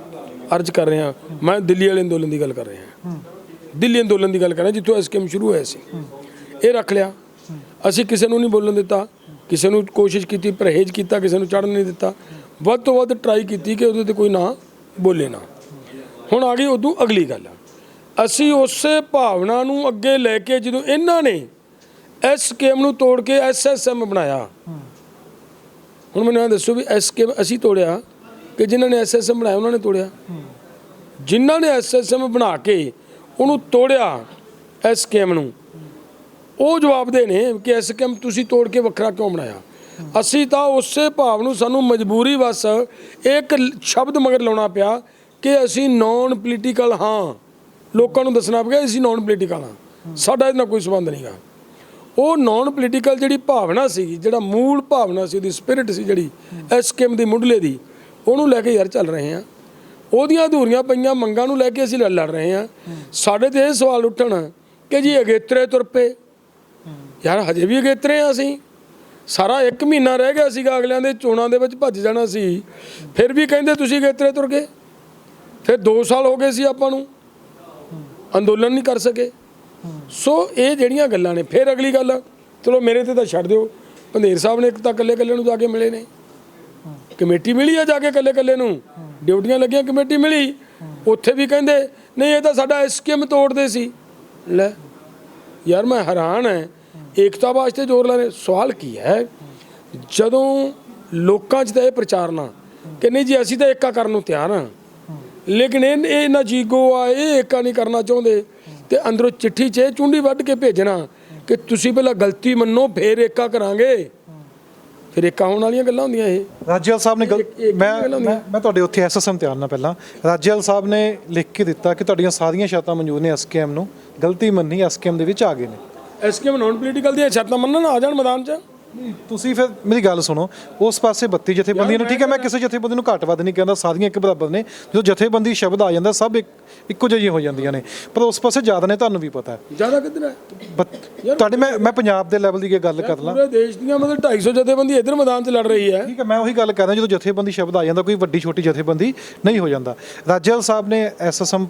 ਅਰਜ਼ ਕਰ ਰਿਹਾ ਮੈਂ ਦਿੱਲੀ ਵਾਲੇ ਅੰਦੋਲਨ ਦੀ ਗੱਲ ਕਰ ਰਿਹਾ। ਦਿੱਲੀ ਅੰਦੋਲਨ ਦੀ ਗੱਲ ਕਰ ਰਿਹਾ ਜਿੱਥੋਂ ਐਸਕੇਐਮ ਸ਼ੁਰੂ ਹੋਇਆ ਸੀ। ਇਹ ਰੱਖ ਲਿਆ। ਅਸੀਂ ਕਿਸੇ ਨੂੰ ਨਹੀਂ ਬੋਲਣ ਦਿੱਤਾ, ਕਿਸੇ ਨੂੰ ਕੋਸ਼ਿਸ਼ ਕੀਤੀ, ਪਰਹੇਜ਼ ਕੀਤਾ, ਕਿਸੇ ਨੂੰ ਚੜਨ ਨਹੀਂ ਦਿੱਤਾ। ਵੱਧ ਤੋਂ ਵੱਧ ਟਰਾਈ ਕੀਤੀ ਕਿ ਉਹਦੇ ਤੇ ਕੋਈ ਨਾ ਬੋਲੇ ਨਾ। ਹੁਣ ਆ ਗਈ ਉਦੋਂ ਅਗਲੀ ਗੱਲ। ਅਸੀਂ ਉਸੇ ਭਾਵਨਾ ਨੂੰ ਅੱਗੇ ਲੈ ਕੇ ਜਦੋਂ ਇਹਨਾਂ ਨੇ ਇਸ ਐਸਕੇਐਮ ਨੂੰ ਤੋੜ ਕੇ ਐਸਐਸਐਮ ਬਣਾਇਆ। ਹੁਣ ਮੈਨੂੰ ਇਹ ਦੱਸੋ ਵੀ ਐਸਕੇ ਅਸੀਂ ਤੋੜਿਆ ਕਿ ਜਿਨ੍ਹਾਂ ਨੇ ਐਸਐਸਐਮ ਬਣਾਇਆ, ਉਹਨਾਂ ਨੇ ਤੋੜਿਆ? ਜਿਨ੍ਹਾਂ ਨੇ ਐਸਐਸਐਮ ਬਣਾ ਕੇ ਉਹਨੂੰ ਤੋੜਿਆ ਇਸ ਐਸਕੇਐਮ ਨੂੰ ਉਹ ਜਵਾਬਦੇ ਨੇ ਕਿ ਐਸਕੇਐਮ ਤੁਸੀਂ ਤੋੜ ਕੇ ਵੱਖਰਾ ਕਿਉਂ ਬਣਾਇਆ? ਅਸੀਂ ਤਾਂ ਉਸੇ ਭਾਵ ਨੂੰ ਸਾਨੂੰ ਮਜਬੂਰੀ ਵਸ ਇੱਕ ਸ਼ਬਦ ਮਗਰ ਲਾਉਣਾ ਪਿਆ ਕਿ ਅਸੀਂ ਨੌਨ ਪੋਲੀਟੀਕਲ ਹਾਂ। ਲੋਕਾਂ ਨੂੰ ਦੱਸਣਾ ਪਿਆ ਅਸੀਂ ਨੌਨ ਪੋਲੀਟੀਕਲ ਹਾਂ। ਸਾਡਾ ਇਹਦੇ ਨਾਲ ਕੋਈ ਸੰਬੰਧ ਨਹੀਂਗਾ ਉਹ ਨੌਨ ਪੋਲੀਟੀਕਲ ਜਿਹੜੀ ਭਾਵਨਾ ਸੀ, ਜਿਹੜਾ ਮੂਲ ਭਾਵਨਾ ਸੀ, ਉਹਦੀ ਸਪਿਰਿਟ ਸੀ ਜਿਹੜੀ ਐਸਕੇਐਮ ਦੀ ਮੁੱਢਲੇ ਦੀ, ਉਹਨੂੰ ਲੈ ਕੇ ਯਾਰ ਚੱਲ ਰਹੇ ਹਾਂ। ਉਹਦੀਆਂ ਅਧੂਰੀਆਂ ਪਈਆਂ ਮੰਗਾਂ ਨੂੰ ਲੈ ਕੇ ਅਸੀਂ ਲੜ ਲੜ ਰਹੇ ਹਾਂ। ਸਾਡੇ ਤੇ ਇਹ ਸਵਾਲ ਉੱਠਣ ਕਿ ਜੀ ਅਗੇਤਰੇ ਤੁਰ ਪਏ। ਯਾਰ ਹਜੇ ਵੀ ਅਗੇਤਰੇ ਆ ਅਸੀਂ। ਸਾਰਾ 1 ਮਹੀਨਾ ਰਹਿ ਗਿਆ ਸੀਗਾ ਅਗਲਿਆਂ ਦੇ ਚੋਣਾਂ ਦੇ ਵਿੱਚ ਭੱਜ ਜਾਣਾ ਸੀ। ਫਿਰ ਵੀ ਕਹਿੰਦੇ ਤੁਸੀਂ ਅਗੇਤਰੇ ਤੁਰ ਗਏ। ਫਿਰ 2 ਸਾਲ ਹੋ ਗਏ ਸੀ ਆਪਾਂ ਨੂੰ। ਅੰਦੋਲਨ ਨਹੀਂ ਕਰ ਸਕੇ। ਸੋ ਇਹ ਜਿਹੜੀਆਂ ਗੱਲਾਂ ਨੇ, ਫਿਰ ਅਗਲੀ ਗੱਲ, ਚਲੋ ਮੇਰੇ ਤੇ ਤਾਂ ਛੱਡ ਦਿਓ। ਪੰਧੇਰ ਸਾਹਿਬ ਨੇ ਇੱਕ ਤਾਂ ਇਕੱਲੇ ਇਕੱਲੇ ਨੂੰ ਜਾ ਕੇ ਮਿਲੇ ਨੇ। ਕਮੇਟੀ ਮਿਲੀ ਆ ਜਾ ਕੇ ਇਕੱਲੇ ਇਕੱਲੇ ਨੂੰ। ਡਿਊਟੀਆਂ ਲੱਗੀਆਂ, ਕਮੇਟੀ ਮਿਲੀ। ਉੱਥੇ ਵੀ ਕਹਿੰਦੇ, ਨਹੀਂ, ਇਹ ਤਾਂ ਸਾਡਾ ਐਸਕੇਐਮ ਤੋੜਦੇ ਸੀ। ਲੈ। ਯਾਰ ਮੈਂ ਹੈਰਾਨ ਹੈ, ਏਕਤਾ ਵਾਸਤੇ ਜ਼ੋਰ ਲਾ ਰਹੇ ਸਵਾਲ ਕੀ ਹੈ? ਜਦੋਂ ਲੋਕਾਂ 'ਚ ਤਾਂ ਇਹ ਪ੍ਰਚਾਰਨਾ ਕਿ ਨਹੀਂ ਜੀ ਅਸੀਂ ਤਾਂ ਏਕਾ ਕਰਨ ਨੂੰ ਤਿਆਰ ਹਾਂ, ਲੇਕਿਨ ਇਹ ਇਹ ਨਾ ਜੀਗੋ ਆ ਇਹ ਏਕਾ ਨਹੀਂ ਕਰਨਾ ਚਾਹੁੰਦੇ, ਤੇ ਅੰਦਰੋਂ ਚਿੱਠੀ 'ਚ ਇਹ ਚੁੰਡੀ ਵੱਢ ਕੇ ਭੇਜਣਾ ਕਿ ਤੁਸੀਂ ਪਹਿਲਾਂ ਗਲਤੀ ਮੰਨੋ, ਫੇਰ ਏਕਾ ਕਰਾਂਗੇ। ਫਿਰ ਏਕਾ ਹੋਣ ਵਾਲੀਆਂ ਗੱਲਾਂ ਹੁੰਦੀਆਂ ਇਹ। ਰਾਜੇਵਾਲ ਸਾਹਿਬ ਨੇ ਗਲ- ਇੱਕ- ਇੱਕ ਮੈਂ ਗੱਲ ਹੁੰਦੀ ਮੈਂ ਮੈਂ ਤੁਹਾਡੇ ਉੱਥੇ ਐਸਐਸਐਮ ਤਿਆਰ ਨਾ ਪਹਿਲਾਂ। ਰਾਜੇਵਾਲ ਸਾਹਿਬ ਨੇ ਲਿਖ ਕੇ ਦਿੱਤਾ ਕਿ ਤੁਹਾਡੀਆਂ ਸਾਰੀਆਂ ਸ਼ਰਤਾਂ ਮਨਜ਼ੂਰ ਨੇ ਐਸਕੇਐਮ ਨੂੰ। ਗਲਤੀ ਮੰਨੀ ਐਸਕੇਐਮ ਦੇ ਵਿੱਚ ਆ ਗਏ ਨੇ। ਐਸਕੇਐਮ ਨਾਨ ਪੋਲੀਟੀਕਲ ਦੀਆਂ ਸ਼ਰਤਾਂ ਮੰਨਣ ਆ ਜਾਣ ਮੈਦਾਨ 'ਚ? ਤੁਸੀਂ ਫਿਰ ਮੇਰੀ ਗੱਲ ਸੁਣੋ। ਉਸ ਪਾਸੇ 32 ਜਥੇਬੰਦੀਆਂ ਨੇ ਠੀਕ ਹੈ ਮੈਂ ਕਿਸੇ ਜਥੇਬੰਦੀ ਨੂੰ ਘੱਟ ਵੱਧ ਨਹੀਂ ਕਹਿੰਦਾ। ਸਾਰੀਆਂ ਇੱਕ ਬਰਾਬਰ ਨੇ। ਜਦੋਂ ਜਥੇਬੰਦੀ ਸ਼ਬਦ ਆ ਜਾਂਦਾ ਸਭ ਇੱਕ ਇੱਕੋ ਜਿਹੀਆਂ ਹੋ ਜਾਂਦੀਆਂ ਨੇ। ਪਰ ਉਸ ਪਾਸੇ ਜ਼ਿਆਦਾ ਨੇ ਤੁਹਾਨੂੰ ਵੀ ਪਤਾ ਜ਼ਿਆਦਾ ਕਿੱਧਰ ਹੈ? ਬਤ- ਤੁਹਾਡੇ ਮੈਂ ਮੈਂ ਪੰਜਾਬ ਦੇ ਲੈਵਲ ਦੀ ਇਹ ਗੱਲ ਕਰ ਲਾਂ। ਪੂਰੇ ਦੇਸ਼ ਦੀਆਂ ਮਤਲਬ 250 ਜਥੇਬੰਦੀ ਇੱਧਰ ਮੈਦਾਨ 'ਚ ਲੜ ਰਹੀ ਹੈ। ਠੀਕ ਹੈ ਮੈਂ ਉਹੀ ਗੱਲ ਕਰ ਰਿਹਾ ਜਦੋਂ ਜਥੇਬੰਦੀ ਸ਼ਬਦ ਆ ਜਾਂਦਾ ਕੋਈ ਵੱਡੀ ਛੋਟੀ ਜਥੇਬੰਦੀ ਨਹੀਂ ਹੋ ਜਾਂਦਾ। ਰਾਜੇਵਾਲ ਸਾਹਿਬ ਨੇ ਐਸਐਸਐਮ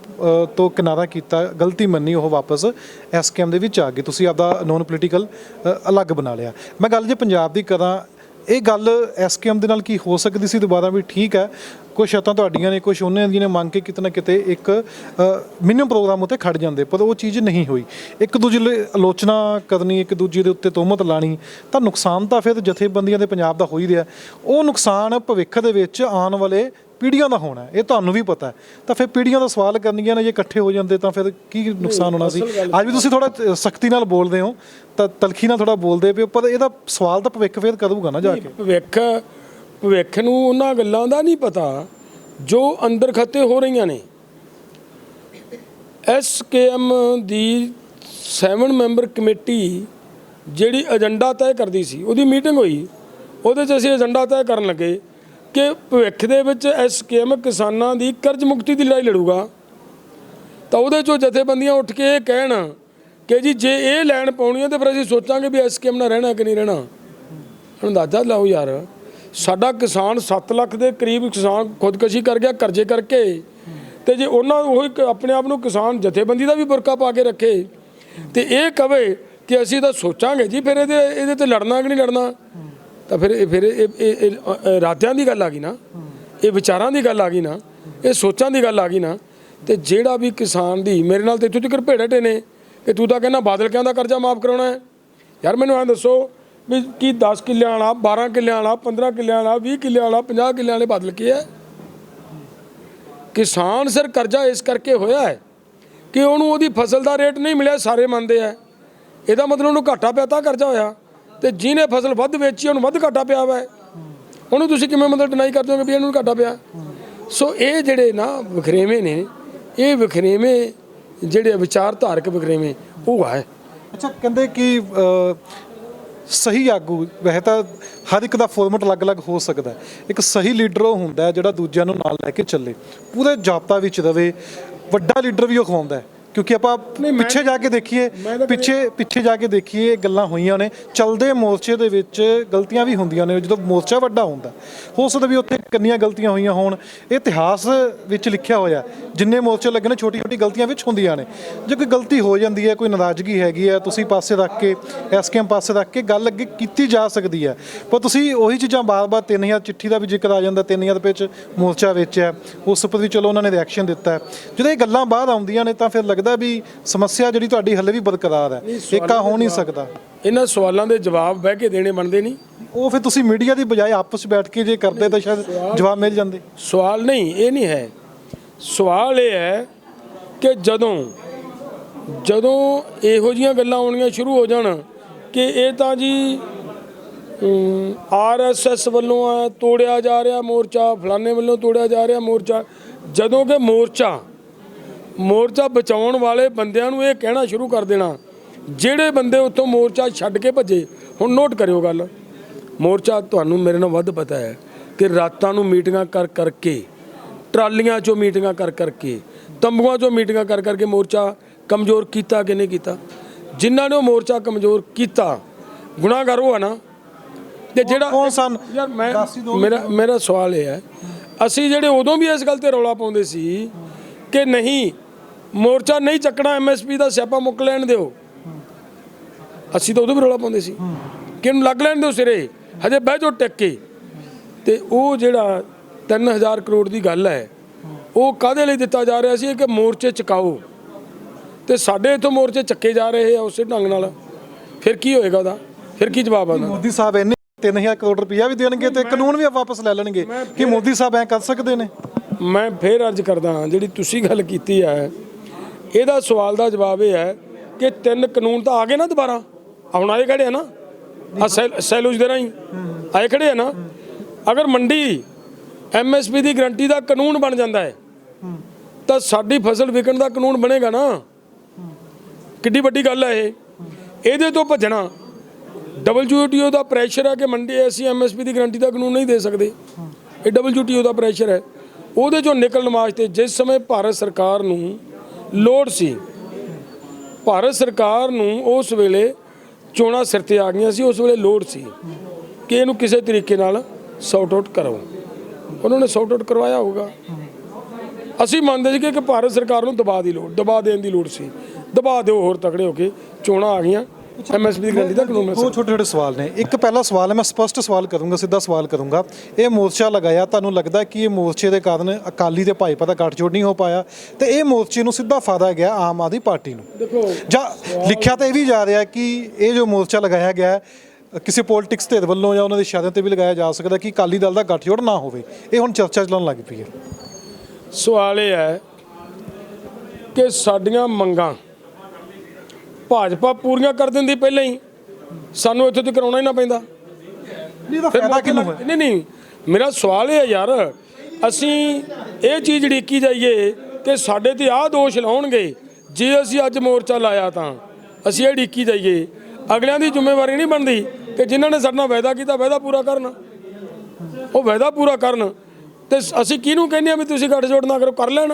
ਤੋਂ ਕਿਨਾਰਾ ਕੀਤਾ ਗਲਤੀ ਮੰਨੀ ਉਹ ਵਾਪਸ ਐਸਕੇਐਮ ਦੇ ਵਿੱਚ ਆ ਗਏ। ਤੁਸੀਂ ਆਪਦਾ ਨੋਨ ਪੋਲੀਟੀਕਲ ਅਲੱਗ ਬਣਾ ਲਿਆ। ਮੈਂ ਗੱਲ ਜੇ ਪੰਜਾਬ ਦੀ ਕਰਾਂ ਇਹ ਗੱਲ ਐਸਕੇਐਮ ਦੇ ਨਾਲ ਕੀ ਹੋ ਸਕਦੀ ਸੀ ਦੁਬਾਰਾ ਵੀ ਠੀਕ ਹੈ। ਕੁਝ ਸ਼ਰਤਾਂ ਤੁਹਾਡੀਆਂ ਨੇ ਕੁਝ ਉਹਨਾਂ ਦੀਆਂ ਨੇ ਮੰਗ ਕੇ ਕਿਤੇ ਨਾ ਕਿਤੇ ਇੱਕ ਮਿਨੀਮਮ ਪ੍ਰੋਗਰਾਮ ਉੱਤੇ ਖੜ ਜਾਂਦੇ, ਪਰ ਉਹ ਚੀਜ਼ ਨਹੀਂ ਹੋਈ। ਇੱਕ ਦੂਜੇ ਲਈ ਆਲੋਚਨਾ ਕਰਨੀ, ਇੱਕ ਦੂਜੇ ਦੇ ਉੱਤੇ ਤੋਹਮਤ ਲਾਣੀ, ਤਾਂ ਨੁਕਸਾਨ ਤਾਂ ਫਿਰ ਜਥੇਬੰਦੀਆਂ ਦੇ ਪੰਜਾਬ ਦਾ ਹੋ ਹੀ ਰਿਹਾ। ਉਹ ਨੁਕਸਾਨ ਭਵਿੱਖ ਦੇ ਵਿੱਚ ਆਉਣ ਵਾਲੇ ਪੀੜ੍ਹੀਆਂ ਦਾ ਹੋਣਾ ਹੈ। ਇਹ ਤੁਹਾਨੂੰ ਵੀ ਪਤਾ ਹੈ। ਤਾਂ ਫਿਰ ਪੀੜ੍ਹੀਆਂ ਦਾ ਸਵਾਲ ਕਰਨੀਆਂ ਨੇ ਜੇ ਇਕੱਠੇ ਹੋ ਜਾਂਦੇ ਤਾਂ ਫਿਰ ਕੀ ਨੁਕਸਾਨ ਹੋਣਾ ਸੀ? ਅੱਜ ਵੀ ਤੁਸੀਂ ਥੋੜਾ ਸਖਤੀ ਨਾਲ ਬੋਲਦੇ ਹੋ ਤਾਂ ਤਲਖੀ ਨਾਲ ਥੋੜਾ ਬੋਲਦੇ ਪਿਓ ਪਰ ਇਹਦਾ ਸਵਾਲ ਤਾਂ ਭਵਿੱਖ ਫਿਰ ਕਰੂਗਾ ਨਾ ਜਾ ਕੇ। ਭਵਿੱਖ ਭਵਿੱਖ ਨੂੰ ਉਹਨਾਂ ਗੱਲਾਂ ਦਾ ਨਹੀਂ ਪਤਾ ਜੋ ਅੰਦਰ ਖੱਤੇ ਹੋ ਰਹੀਆਂ ਨੇ। ਐਸਕੇਐਮ ਦੀ 7 ਮੈਂਬਰ ਕਮੇਟੀ ਜਿਹੜੀ ਏਜੰਡਾ ਤੈਅ ਕਰਦੀ ਸੀ ਉਹਦੀ ਮੀਟਿੰਗ ਹੋਈ ਉਹਦੇ 'ਚ ਅਸੀਂ ਏਜੰਡਾ ਤੈਅ ਕਰਨ ਲੱਗੇ। ਕਿ ਭਵਿੱਖ ਦੇ ਵਿੱਚ ਐਸਕੇਐਮ ਕਿਸਾਨਾਂ ਦੀ ਕਰਜ਼ ਮੁਕਤੀ ਦੀ ਲੜਾਈ ਲੜੂਗਾ। ਤਾਂ ਉਹਦੇ ਚੋਂ ਜਥੇਬੰਦੀਆਂ ਉੱਠ ਕੇ ਇਹ ਕਹਿਣ ਕਿ ਜੀ, ਜੇ ਇਹ ਲੈਣ ਪਾਉਣੀ ਹੈ ਤੇ ਫਿਰ ਅਸੀਂ ਸੋਚਾਂਗੇ ਵੀ ਇਸ ਸਕੀਮ ਨਾਲ ਰਹਿਣਾ ਕਿ ਨਹੀਂ ਰਹਿਣਾ। ਅੰਦਾਜ਼ਾ ਲਾਓ ਯਾਰ, ਸਾਡਾ ਕਿਸਾਨ 7 ਲੱਖ ਦੇ ਕਰੀਬ ਕਿਸਾਨ ਖੁਦਕੁਸ਼ੀ ਕਰ ਗਿਆ, ਕਰਜ਼ੇ ਕਰਕੇ। ਤੇ ਜੇ ਉਹਨਾਂ ਉਹ ਆਪਣੇ ਆਪ ਨੂੰ ਕਿਸਾਨ ਜਥੇਬੰਦੀ ਦਾ ਵੀ ਬੁਰਕਾ ਪਾ ਕੇ ਰੱਖੇ, ਤੇ ਇਹ ਕਵੇ ਕਿ ਅਸੀਂ ਤਾਂ ਸੋਚਾਂਗੇ ਜੀ, ਫਿਰ ਇਹਦੇ ਇਹਦੇ ਤੇ ਲੜਨਾ ਕਿ ਨਹੀਂ ਲੜਨਾ? ਤਾਂ ਫਿਰ ਇਹ ਫਿਰ ਇਹ ਇਹ- ਇਹ ਇਰਾਦਿਆਂ ਦੀ ਗੱਲ ਆ ਗਈ ਨਾ। ਇਹ ਵਿਚਾਰਾਂ ਦੀ ਗੱਲ ਆ ਗਈ ਨਾ। ਇਹ ਸੋਚਾਂ ਦੀ ਗੱਲ ਆ ਗਈ ਨਾ। ਤੇ ਜਿਹੜਾ ਵੀ ਕਿਸਾਨ ਦੀ, ਮੇਰੇ ਨਾਲ ਤੇ ਇੱਥੋਂ ਤੱਕ ਭੇੜੇ ਨੇ ਕਿ ਤੂੰ ਤਾਂ ਕਹਿੰਦਾ ਬਾਦਲ ਕਿਆਂ ਦਾ ਕਰਜ਼ਾ ਮਾਫ ਕਰਾਉਣਾ ਹੈ? ਯਾਰ ਮੈਨੂੰ ਐਂ ਦੱਸੋ ਵੀ ਕੀ 10 ਕਿੱਲਿਆਂ ਵਾਲਾ 12 ਕਿੱਲਿਆਂ ਵਾਲਾ 15 ਕਿੱਲਿਆਂ ਵਾਲਾ 20 ਕਿੱਲਿਆਂ ਵਾਲਾ 50 ਕਿੱਲਿਆਂ ਵਾਲੇ ਬਾਦਲ ਕੀ ਹੈ? ਕਿਸਾਨ ਸਿਰ ਕਰਜ਼ਾ ਇਸ ਕਰਕੇ ਹੋਇਆ ਹੈ ਕਿ ਉਹਨੂੰ ਉਹਦੀ ਫਸਲ ਦਾ ਰੇਟ ਨਹੀਂ ਮਿਲਿਆ, ਸਾਰੇ ਮੰਨਦੇ ਆ। ਇਹਦਾ ਮਤਲਬ ਉਹਨੂੰ ਘਾਟਾ ਪਿਆ ਤਾਂ ਕਰਜ਼ਾ ਹੋਇਆ। ਤੇ ਜਿਹਨੇ ਫਸਲ ਵੱਧ ਵੇਚੀ, ਉਹਨੂੰ ਵੱਧ ਘਾਟਾ ਪਿਆ ਵਾ। ਉਹਨੂੰ ਤੁਸੀਂ ਕਿਵੇਂ ਮਤਲਬ ਡਿਨਾਈ ਕਰ ਹੋ ਵੀ ਇਹਨੂੰ ਘਾਟਾ ਪਿਆ? ਸੋ ਇਹ ਜਿਹੜੇ ਨਾ ਵਖਰੇਵੇਂ ਨੇ, ਇਹ ਵਖਰੇਵੇਂ ਜਿਹੜੇ ਵਿਚਾਰਧਾਰਕ ਵਖਰੇਵੇਂ, ਉਹ ਹੈ ਅੱਛਾ, ਕਹਿੰਦੇ ਕਿ ਸਹੀ ਆਗੂ, ਵੈਸੇ ਤਾਂ ਹਰ ਇੱਕ ਦਾ ਫਾਰਮੈਟ ਅਲੱਗ-ਅਲੱਗ ਹੋ ਸਕਦਾ ਇੱਕ ਸਹੀ ਲੀਡਰ ਉਹ ਹੁੰਦਾ ਜਿਹੜਾ ਦੂਜਿਆਂ ਨੂੰ ਨਾਲ ਲੈ ਕੇ ਚੱਲੇ। ਪੂਰੇ ਜਾਬਤਾ ਵਿੱਚ ਰਵੇ, ਵੱਡਾ ਲੀਡਰ ਵੀ ਉਹ ਖਵਾਉਂਦਾ ਕਿਉਂਕਿ ਆਪਾਂ ਪਿੱਛੇ ਜਾ ਕੇ ਦੇਖੀਏ ਪਿੱਛੇ ਪਿੱਛੇ ਜਾ ਕੇ ਦੇਖੀਏ ਇਹ ਗੱਲਾਂ ਹੋਈਆਂ ਨੇ ਚਲਦੇ ਮੋਰਚੇ ਦੇ ਵਿੱਚ ਗਲਤੀਆਂ ਵੀ ਹੁੰਦੀਆਂ ਨੇ ਜਦੋਂ ਮੋਰਚਾ ਵੱਡਾ ਹੁੰਦਾ ਹੋ ਸਕਦਾ ਵੀ ਉੱਥੇ ਕੰਨੀਆਂ ਗਲਤੀਆਂ ਹੋਈਆਂ ਹੋਣ ਇਹ ਇਤਿਹਾਸ ਵਿੱਚ ਲਿਖਿਆ ਹੋਇਆ। ਜਿੰਨੇ ਮੋਰਚੇ ਲੱਗੇ ਨੇ ਛੋਟੀ ਛੋਟੀ ਗਲਤੀਆਂ ਵਿੱਚ ਹੁੰਦੀਆਂ ਨੇ ਜੇ ਕੋਈ ਗਲਤੀ ਹੋ ਜਾਂਦੀ ਹੈ ਕੋਈ ਨਾਰਾਜ਼ਗੀ ਹੈਗੀ ਹੈ ਤੁਸੀਂ ਪਾਸੇ ਰੱਖ ਕੇ ਐਸਕੇਐਮ ਪਾਸੇ ਰੱਖ ਕੇ ਗੱਲ ਅੱਗੇ ਕੀਤੀ ਜਾ ਸਕਦੀ ਹੈ ਪਰ ਤੁਸੀਂ ਉਹੀ ਚੀਜ਼ਾਂ ਬਾਰ-ਬਾਰ 3000 ਚਿੱਠੀ ਦਾ ਵੀ ਜ਼ਿਕਰ ਆ ਜਾਂਦਾ 3000 ਰੁਪਏ ਚ ਮੋਰਚਾ ਵਿੱਚ ਹੈ ਉਸ ਉੱਪਰ ਵੀ ਚਲੋ ਉਹਨਾਂ ਨੇ ਰਿਐਕਸ਼ਨ ਦਿੱਤਾ। ਜਦੋਂ ਇਹ ਗੱਲਾਂ ਬਾਹਰ ਆਉਂਦੀਆਂ ਨੇ ਤਾਂ ਫਿਰ ਲੱਗਦਾ ਵੀ ਸਮੱਸਿਆ ਜਿਹੜੀ ਤੁਹਾਡੀ ਹੱਲੇ ਵੀ ਬਰਕਰਾਰ ਹੈ। ਏਕਾ ਹੋ ਨਹੀਂ ਸਕਦਾ। ਇਹਨਾਂ ਸਵਾਲਾਂ ਦੇ ਜਵਾਬ ਬਹਿ ਕੇ ਦੇਣੇ ਬਣਦੇ ਨਹੀਂ। ਉਹ ਫਿਰ ਤੁਸੀਂ ਮੀਡੀਆ ਦੀ ਬਜਾਏ ਆਪਸ ਬੈਠ ਕੇ ਜੇ ਕਰਦੇ ਤਾਂ ਸ਼ਾਇਦ ਜਵਾਬ ਮਿਲ ਜਾਂਦੇ। ਸਵਾਲ ਨਹੀਂ ਇਹ ਨਹੀਂ ਹੈ। ਸਵਾਲ ਇਹ ਹੈ ਕਿ ਜਦੋਂ ਜਦੋਂ ਇਹੋ ਜੀਆਂ ਗੱਲਾਂ ਆਉਣੀਆਂ ਸ਼ੁਰੂ ਹੋ ਜਾਣ ਕਿ ਇਹ ਤਾਂ ਜੀ ਆਰਐਸਐਸ ਵੱਲੋਂ ਆ ਤੋੜਿਆ ਜਾ ਰਿਹਾ ਮੋਰਚਾ ਫਲਾਣੇ ਵੱਲੋਂ ਤੋੜਿਆ ਜਾ ਰਿਹਾ ਮੋਰਚਾ ਜਦੋਂ ਕਿ ਮੋਰਚਾ ਮੋਰਚਾ ਬਚਾਉਣ ਵਾਲੇ ਬੰਦਿਆਂ ਨੂੰ ਇਹ ਕਹਿਣਾ ਸ਼ੁਰੂ ਕਰ ਦੇਣਾ। ਜਿਹੜੇ ਬੰਦੇ ਉੱਥੋਂ ਮੋਰਚਾ ਛੱਡ ਕੇ ਭੱਜੇ ਹੁਣ ਨੋਟ ਕਰਿਓ ਗੱਲ। ਮੋਰਚਾ ਤੁਹਾਨੂੰ ਮੇਰੇ ਨਾਲ ਵੱਧ ਪਤਾ ਹੈ ਕਿ ਰਾਤਾਂ ਨੂੰ ਮੀਟਿੰਗਾਂ ਕਰ ਕਰਕੇ ਟਰਾਲੀਆਂ 'ਚੋਂ ਮੀਟਿੰਗਾਂ ਕਰ ਕਰਕੇ ਤੰਬੂਆਂ 'ਚੋਂ ਮੀਟਿੰਗਾਂ ਕਰ ਕਰਕੇ ਮੋਰਚਾ ਕਮਜ਼ੋਰ ਕੀਤਾ ਕਿ ਨਹੀਂ ਕੀਤਾ? ਜਿਨ੍ਹਾਂ ਨੇ ਉਹ ਮੋਰਚਾ ਕਮਜ਼ੋਰ ਕੀਤਾ ਗੁਨਾਹਗਰ ਉਹ ਆ ਨਾ। ਤੇ ਜਿਹੜਾ ਕੌਣ ਸਨ? ਯਾਰ ਮੈਂ। ਮੇਰਾ ਮੇਰਾ ਸਵਾਲ ਇਹ ਹੈ। ਅਸੀਂ ਜਿਹੜੇ ਉਦੋਂ ਵੀ ਇਸ ਗੱਲ ਤੇ ਰੌਲਾ ਪਾਉਂਦੇ ਸੀ ਕਿ ਨਹੀਂ ਮੋਰਚਾ ਨਹੀਂ ਚੱਕਣਾ ਐਮਐਸਪੀ ਦਾ ਸਿਆਪਾ ਮੁੱਕ ਲੈਣ ਦਿਓ। ਅਸੀਂ ਤਾਂ ਉਦੋਂ ਵੀ ਰੌਲਾ ਪਾਉਂਦੇ ਸੀ। ਕਿ ਇਹਨੂੰ ਲੱਗ ਲੈਣ ਦਿਓ ਸਿਰੇ? ਹਜੇ ਬਹਿ ਜਾਓ ਟਿਕ ਕੇ। ਤੇ ਉਹ ਜਿਹੜਾ 3000 ਕਰੋੜ ਦੀ ਗੱਲ ਹੈ ਉਹ ਕਾਦੇ ਲਈ ਦਿੱਤਾ ਜਾ ਰਿਹਾ ਸੀ? ਕਿ ਮੋਰਚੇ ਚਕਾਓ। ਤੇ ਸਾਡੇ ਇਥੋਂ ਮੋਰਚੇ ਚੱਕੇ ਜਾ ਰਹੇ ਆ ਉਸੇ ਢੰਗ ਨਾਲ। ਫਿਰ ਕੀ ਹੋਏਗਾ ਉਹਦਾ? ਫਿਰ ਕੀ ਜਵਾਬ ਆਉਂਦਾ ਮੋਦੀ ਸਾਹਿਬ ਇੰਨੇ 3000 ਕਰੋੜ ਰੁਪਈਆ ਵੀ ਦੇਣਗੇ ਤੇ ਕਾਨੂੰਨ ਵੀ ਵਾਪਸ ਲੈ ਲੈਣਗੇ। ਕਿ ਮੋਦੀ ਸਾਹਿਬ ਐ ਕਰ ਸਕਦੇ ਨੇ? ਮੈਂ ਫੇਰ ਅਰਜ਼ ਕਰਦਾ ਹਾਂ ਜਿਹੜੀ ਤੁਸੀਂ ਗੱਲ ਕੀਤੀ ਹੈ ਇਹਦਾ ਸਵਾਲ ਦਾ ਜਵਾਬ ਇਹ ਹੈ ਕਿ ਤਿੰਨ ਕਾਨੂੰਨ ਤਾਂ ਆ ਗਏ ਨਾ ਦੁਬਾਰਾ। ਹੁਣ ਆਏ ਖੜੇ ਆ ਨਾ। ਆ ਸੈਲੂਜ ਦੇ ਰਾਹੀਂ। ਆਏ ਖੜੇ ਆ ਨਾ। ਅਗਰ ਮੰਡੀ ਐਮਐਸਪੀ ਦੀ ਗਰੰਟੀ ਦਾ ਕਾਨੂੰਨ ਬਣ ਜਾਂਦਾ ਹੈ, ਤਾਂ ਸਾਡੀ ਫਸਲ ਵਿਕਣ ਦਾ ਕਾਨੂੰਨ ਬਣੇਗਾ ਨਾ। ਕਿੱਡੀ ਵੱਡੀ ਗੱਲ ਹੈ ਇਹ। ਇਹਦੇ ਤੋਂ ਭੱਜਣਾ। WTO ਦਾ ਪ੍ਰੈਸ਼ਰ ਹੈ ਕਿ ਮੰਡੀ ਅਸੀਂ ਐਮਐਸਪੀ ਦੀ ਗਰੰਟੀ ਦਾ ਕਾਨੂੰਨ ਨਹੀਂ ਦੇ ਸਕਦੇ। ਇਹ WTO ਦਾ ਪ੍ਰੈਸ਼ਰ ਹੈ। ਉਹਦੇ ਚੋਂ ਨਿਕਲਣ ਵਾਸਤੇ ਜਿਸ ਸਮੇਂ ਭਾਰਤ ਸਰਕਾਰ ਨੂੰ ਲੋੜ ਸੀ। ਭਾਰਤ ਸਰਕਾਰ ਨੂੰ ਉਸ ਵੇਲੇ ਚੋਣਾਂ ਸਿਰ ਤੇ ਆ ਗਈਆਂ ਸੀ, ਉਸ ਵੇਲੇ ਲੋੜ ਸੀ ਕਿ ਇਹਨੂੰ ਕਿਸੇ ਤਰੀਕੇ ਨਾਲ ਸੌਟ ਆਊਟ ਕਰੋ ਉਹਨਾਂ ਨੇ ਸੌਟ ਆਊਟ ਕਰਵਾਇਆ ਹੋਊਗਾ। ਅਸੀਂ ਮੰਨਦੇ ਸੀ ਕਿ ਭਾਰਤ ਸਰਕਾਰ ਨੂੰ ਦਬਾ ਦੀ ਲੋੜ, ਦਬਾ ਦੇਣ ਦੀ ਲੋੜ ਸੀ। ਦਬਾ ਦਿਓ ਹੋਰ ਤਕੜੇ ਹੋ ਕੇ ਚੋਣਾਂ ਆ ਗਈਆਂ। ਐਮਐਸਪੀ ਦੀ ਗਾਰੰਟੀ ਦਾ ਕਾਨੂੰਨ ਦੋ ਛੋਟੇ ਛੋਟੇ ਸਵਾਲ ਨੇ। ਇੱਕ ਪਹਿਲਾ ਸਵਾਲ ਹੈ ਮੈਂ ਸਪਸ਼ਟ ਸਵਾਲ ਕਰੂੰਗਾ ਸਿੱਧਾ ਸਵਾਲ ਕਰੂੰਗਾ। ਇਹ ਮੋਰਚਾ ਲਗਾਇਆ ਤੁਹਾਨੂੰ ਲੱਗਦਾ ਕਿ ਇਹ ਮੋਰਚੇ ਦੇ ਕਾਰਨ ਅਕਾਲੀ ਤੇ ਭਾਜਪਾ ਦਾ ਗੱਠਜੋੜ ਨਹੀਂ ਹੋ ਪਾਇਆ? ਤੇ ਇਹ ਮੋਰਚੇ ਨੂੰ ਸਿੱਧਾ ਫਾਇਦਾ ਗਿਆ ਆਮ ਆਦਮੀ ਪਾਰਟੀ ਨੂੰ? ਜਾਂ ਲਿਖਿਆ ਤਾਂ ਇਹ ਵੀ ਜਾ ਰਿਹਾ ਕਿ ਇਹ ਜੋ ਮੋਰਚਾ ਲਗਾਇਆ ਗਿਆ ਹੈ, ਕਿਸੇ ਪੋਲਿਟਿਕਸ ਧਿਰ ਵੱਲੋਂ ਜਾਂ ਉਹਨਾਂ ਦੇ ਇਸ਼ਾਰਿਆਂ ਤੇ ਵੀ ਲਗਾਇਆ ਜਾ ਸਕਦਾ ਕਿ ਅਕਾਲੀ ਦਲ ਦਾ ਗੱਠਜੋੜ ਨਾ ਹੋਵੇ। ਇਹ ਹੁਣ ਚਰਚਾ ਚੱਲਣ ਲੱਗ ਪਈ ਹੈ। ਸਵਾਲ ਇਹ ਹੈ ਕਿ ਸਾਡੀਆਂ ਮੰਗਾਂ ਭਾਜਪਾ ਪੂਰੀਆਂ ਕਰ ਦਿੰਦੀ ਪਹਿਲਾਂ ਹੀ। ਸਾਨੂੰ ਇੱਥੇ ਤੱਕ ਕਰਾਉਣਾ ਹੀ ਨਾ ਪੈਂਦਾ। ਨਹੀਂ ਤਾਂ ਫਾਇਦਾ ਕਿਹਨੂੰ ਨਹੀਂ ਨਹੀਂ ਮੇਰਾ ਸਵਾਲ ਇਹ ਹੈ ਯਾਰ ਅਸੀਂ ਇਹ ਚੀਜ਼ ੜੀਕੀ ਜਾਈਏ ਕਿ ਸਾਡੇ ਤੇ ਆਹ ਦੋਸ਼ ਲਾਉਣਗੇ ਜੇ ਅਸੀਂ ਅੱਜ ਮੋਰਚਾ ਲਾਇਆ ਤਾਂ ਅਸੀਂ ਇਹ ੜੀਕੀ ਜਾਈਏ। ਅਗਲਿਆਂ ਦੀ ਜ਼ਿੰਮੇਵਾਰੀ ਨਹੀਂ ਬਣਦੀ ਕਿ ਜਿਨ੍ਹਾਂ ਨੇ ਸਾਡੇ ਨਾਲ ਵਾਅਦਾ ਕੀਤਾ ਵਾਅਦਾ ਪੂਰਾ ਕਰਨ। ਉਹ ਵਾਅਦਾ ਪੂਰਾ ਕਰਨ। ਤੇ ਅਸੀਂ ਕਿਹਨੂੰ ਕਹਿੰਦੇ ਆ ਵੀ ਤੁਸੀਂ ਗੱਠਜੋੜ ਨਾ ਕਰੋ ਕਰ ਲੈਣ।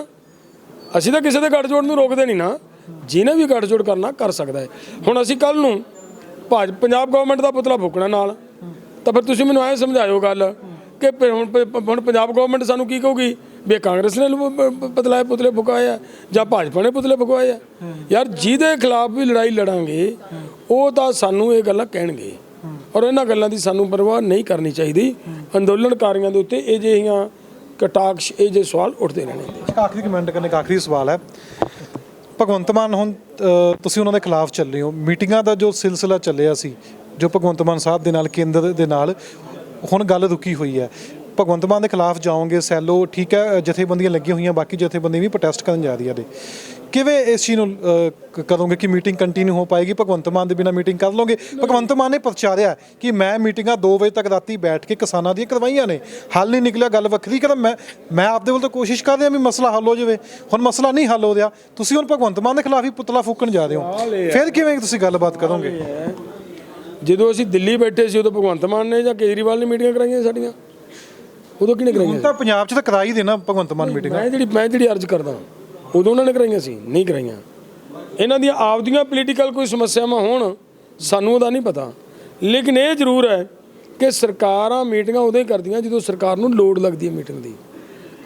ਅਸੀਂ ਤਾਂ ਕਿਸੇ ਦੇ ਗੱਠਜੋੜ ਨੂੰ ਰੋਕਦੇ ਨਹੀਂ ਨਾ। ਜਿਹਨੇ ਵੀ ਗੱਠਜੋੜ ਕਰਨਾ, ਕਰ ਸਕਦਾ ਹੈ। ਹੁਣ ਅਸੀਂ ਕੱਲ ਨੂੰ ਭਾਜ, ਪੰਜਾਬ ਗਵਰਨਮੈਂਟ ਦਾ ਪੁਤਲਾ ਫੂਕਣਾ ਨਾਲ। ਤਾਂ ਫਿਰ ਤੁਸੀਂ ਮੈਨੂੰ ਐ ਸਮਝਾਇਓ ਗੱਲ ਕਿ ਹੁਣ ਹੁਣ ਪੰਜਾਬ ਗਵਰਨਮੈਂਟ ਸਾਨੂੰ ਕੀ ਕਹੂਗੀ? ਵੀ ਕਾਂਗਰਸ ਨੇ ਪ- ਪੁਤਲੇ ਫੁਕਾਏ ਆ, ਜਾਂ ਭਾਜਪਾ ਨੇ ਪੁਤਲੇ ਫੁਕਵਾਏ ਆ। ਯਾਰ ਜਿਹਦੇ ਖਿਲਾਫ ਵੀ ਲੜਾਈ ਲੜਾਂਗੇ, ਉਹ ਤਾਂ ਸਾਨੂੰ ਇਹ ਗੱਲਾਂ ਕਹਿਣਗੇ। ਔਰ ਇਹਨਾਂ ਗੱਲਾਂ ਦੀ ਸਾਨੂੰ ਪਰਵਾਹ ਨਹੀਂ ਕਰਨੀ ਚਾਹੀਦੀ। ਅੰਦੋਲਨਕਾਰੀਆਂ ਦੇ ਉੱਤੇ ਇਹ ਜਿਹੀਆਂ ਕਟਾਕਸ਼, ਇਹ ਜਿਹੇ ਸਵਾਲ ਉੱਠਦੇ ਰਹਿਣੇ ਆਖਰੀ ਕਮੈਂਟ ਕਰਨੇ, ਇੱਕ ਆਖਰੀ ਸਵਾਲ ਹੈ। ਭਗਵੰਤ ਮਾਨ ਹੁਣ ਅ, ਤੁਸੀਂ ਉਹਨਾਂ ਦੇ ਖਿਲਾਫ ਚੱਲੇ ਹੋ। ਮੀਟਿੰਗਾਂ ਦਾ ਜੋ ਸਿਲਸਿਲਾ ਚੱਲਿਆ ਸੀ ਜੋ ਭਗਵੰਤ ਮਾਨ ਸਾਹਿਬ ਦੇ ਨਾਲ ਕੇਂਦਰ ਦੇ ਨਾਲ ਹੁਣ ਗੱਲ ਰੁਕੀ ਹੋਈ ਹੈ। ਭਗਵੰਤ ਮਾਨ ਦੇ ਖਿਲਾਫ ਜਾਓਗੇ ਸੈਲੋ ਠੀਕ ਹੈ ਜਥੇਬੰਦੀਆਂ ਲੱਗੀਆਂ ਹੋਈਆਂ ਬਾਕੀ ਜਥੇਬੰਦੀਆਂ ਵੀ ਪ੍ਰੋਟੈਸਟ ਕਰਨ ਜਾ ਰਹੀਆਂ ਨੇ ਕਿਵੇਂ ਇਸ ਚੀਜ਼ ਨੂੰ ਕਰੋਗੇ ਕਿ ਮੀਟਿੰਗ ਕੰਟੀਨਿਊ ਹੋ ਪਾਏਗੀ? ਭਗਵੰਤ ਮਾਨ ਦੇ ਬਿਨਾ ਮੀਟਿੰਗ ਕਰ ਲਓਗੇ? ਭਗਵੰਤ ਮਾਨ ਨੇ ਪ੍ਰਚਾਰਿਆ ਕਿ ਮੈਂ ਮੀਟਿੰਗਾਂ 2 ਵਜੇ ਤੱਕ ਰਾਤੀ ਬੈਠ ਕੇ ਕਿਸਾਨਾਂ ਦੀਆਂ ਕਰਵਾਈਆਂ ਨੇ। ਹੱਲ ਨਹੀਂ ਨਿਕਲਿਆ ਗੱਲ ਵੱਖਰੀ ਕਰ ਮੈਂ ਮੈਂ ਆਪਦੇ ਵੱਲ ਤਾਂ ਕੋਸ਼ਿਸ਼ ਕਰ ਰਿਹਾ ਵੀ ਮਸਲਾ ਹੱਲ ਹੋ ਜਾਵੇ। ਹੁਣ ਮਸਲਾ ਨਹੀਂ ਹੱਲ ਹੋ ਰਿਹਾ ਤੁਸੀਂ ਹੁਣ ਭਗਵੰਤ ਮਾਨ ਦੇ ਖਿਲਾਫ ਹੀ ਪੁਤਲਾ ਫੂਕਣ ਜਾ ਰਹੇ ਹੋ। ਫਿਰ ਕਿਵੇਂ ਤੁਸੀਂ ਗੱਲਬਾਤ ਕਰੋਗੇ? ਜਦੋਂ ਅਸੀਂ ਦਿੱਲੀ ਬੈਠੇ ਸੀ ਉਦੋਂ ਭਗਵੰਤ ਮਾਨ ਨੇ ਜਾਂ ਕੇਜਰੀਵਾਲ ਨੇ ਮੀਟਿੰਗਾਂ ਕਰਾਈਆਂ ਸਾਡੀਆਂ। ਉਦੋਂ ਕਿਹਨੇ ਕਰਾਈਆਂ ਹੁਣ ਤਾਂ ਪੰਜਾਬ 'ਚ ਤਾਂ ਕਰਾ ਹੀ ਦੇਣਾ ਭਗਵੰਤ ਮਾਨ ਮੀਟਿੰਗ। ਮੈਂ ਜਿਹੜੀ ਮੈਂ ਜਿਹੜੀ ਅਰਜ਼ ਕਰਦਾ ਉਦੋਂ ਉਹਨਾਂ ਨੇ ਕਰਾਈਆਂ ਸੀ ਨਹੀਂ ਕਰਾਈਆਂ। ਇਹਨਾਂ ਦੀਆਂ ਆਪਦੀਆਂ ਪੋਲੀਟੀਕਲ ਕੋਈ ਸਮੱਸਿਆਵਾਂ ਹੋਣ ਸਾਨੂੰ ਉਹਦਾ ਨਹੀਂ ਪਤਾ। ਲੇਕਿਨ ਇਹ ਜ਼ਰੂਰ ਹੈ ਕਿ ਸਰਕਾਰਾਂ ਮੀਟਿੰਗਾਂ ਉਦੋਂ ਹੀ ਕਰਦੀਆਂ ਜਦੋਂ ਸਰਕਾਰ ਨੂੰ ਲੋੜ ਲੱਗਦੀ ਹੈ ਮੀਟਿੰਗ ਦੀ।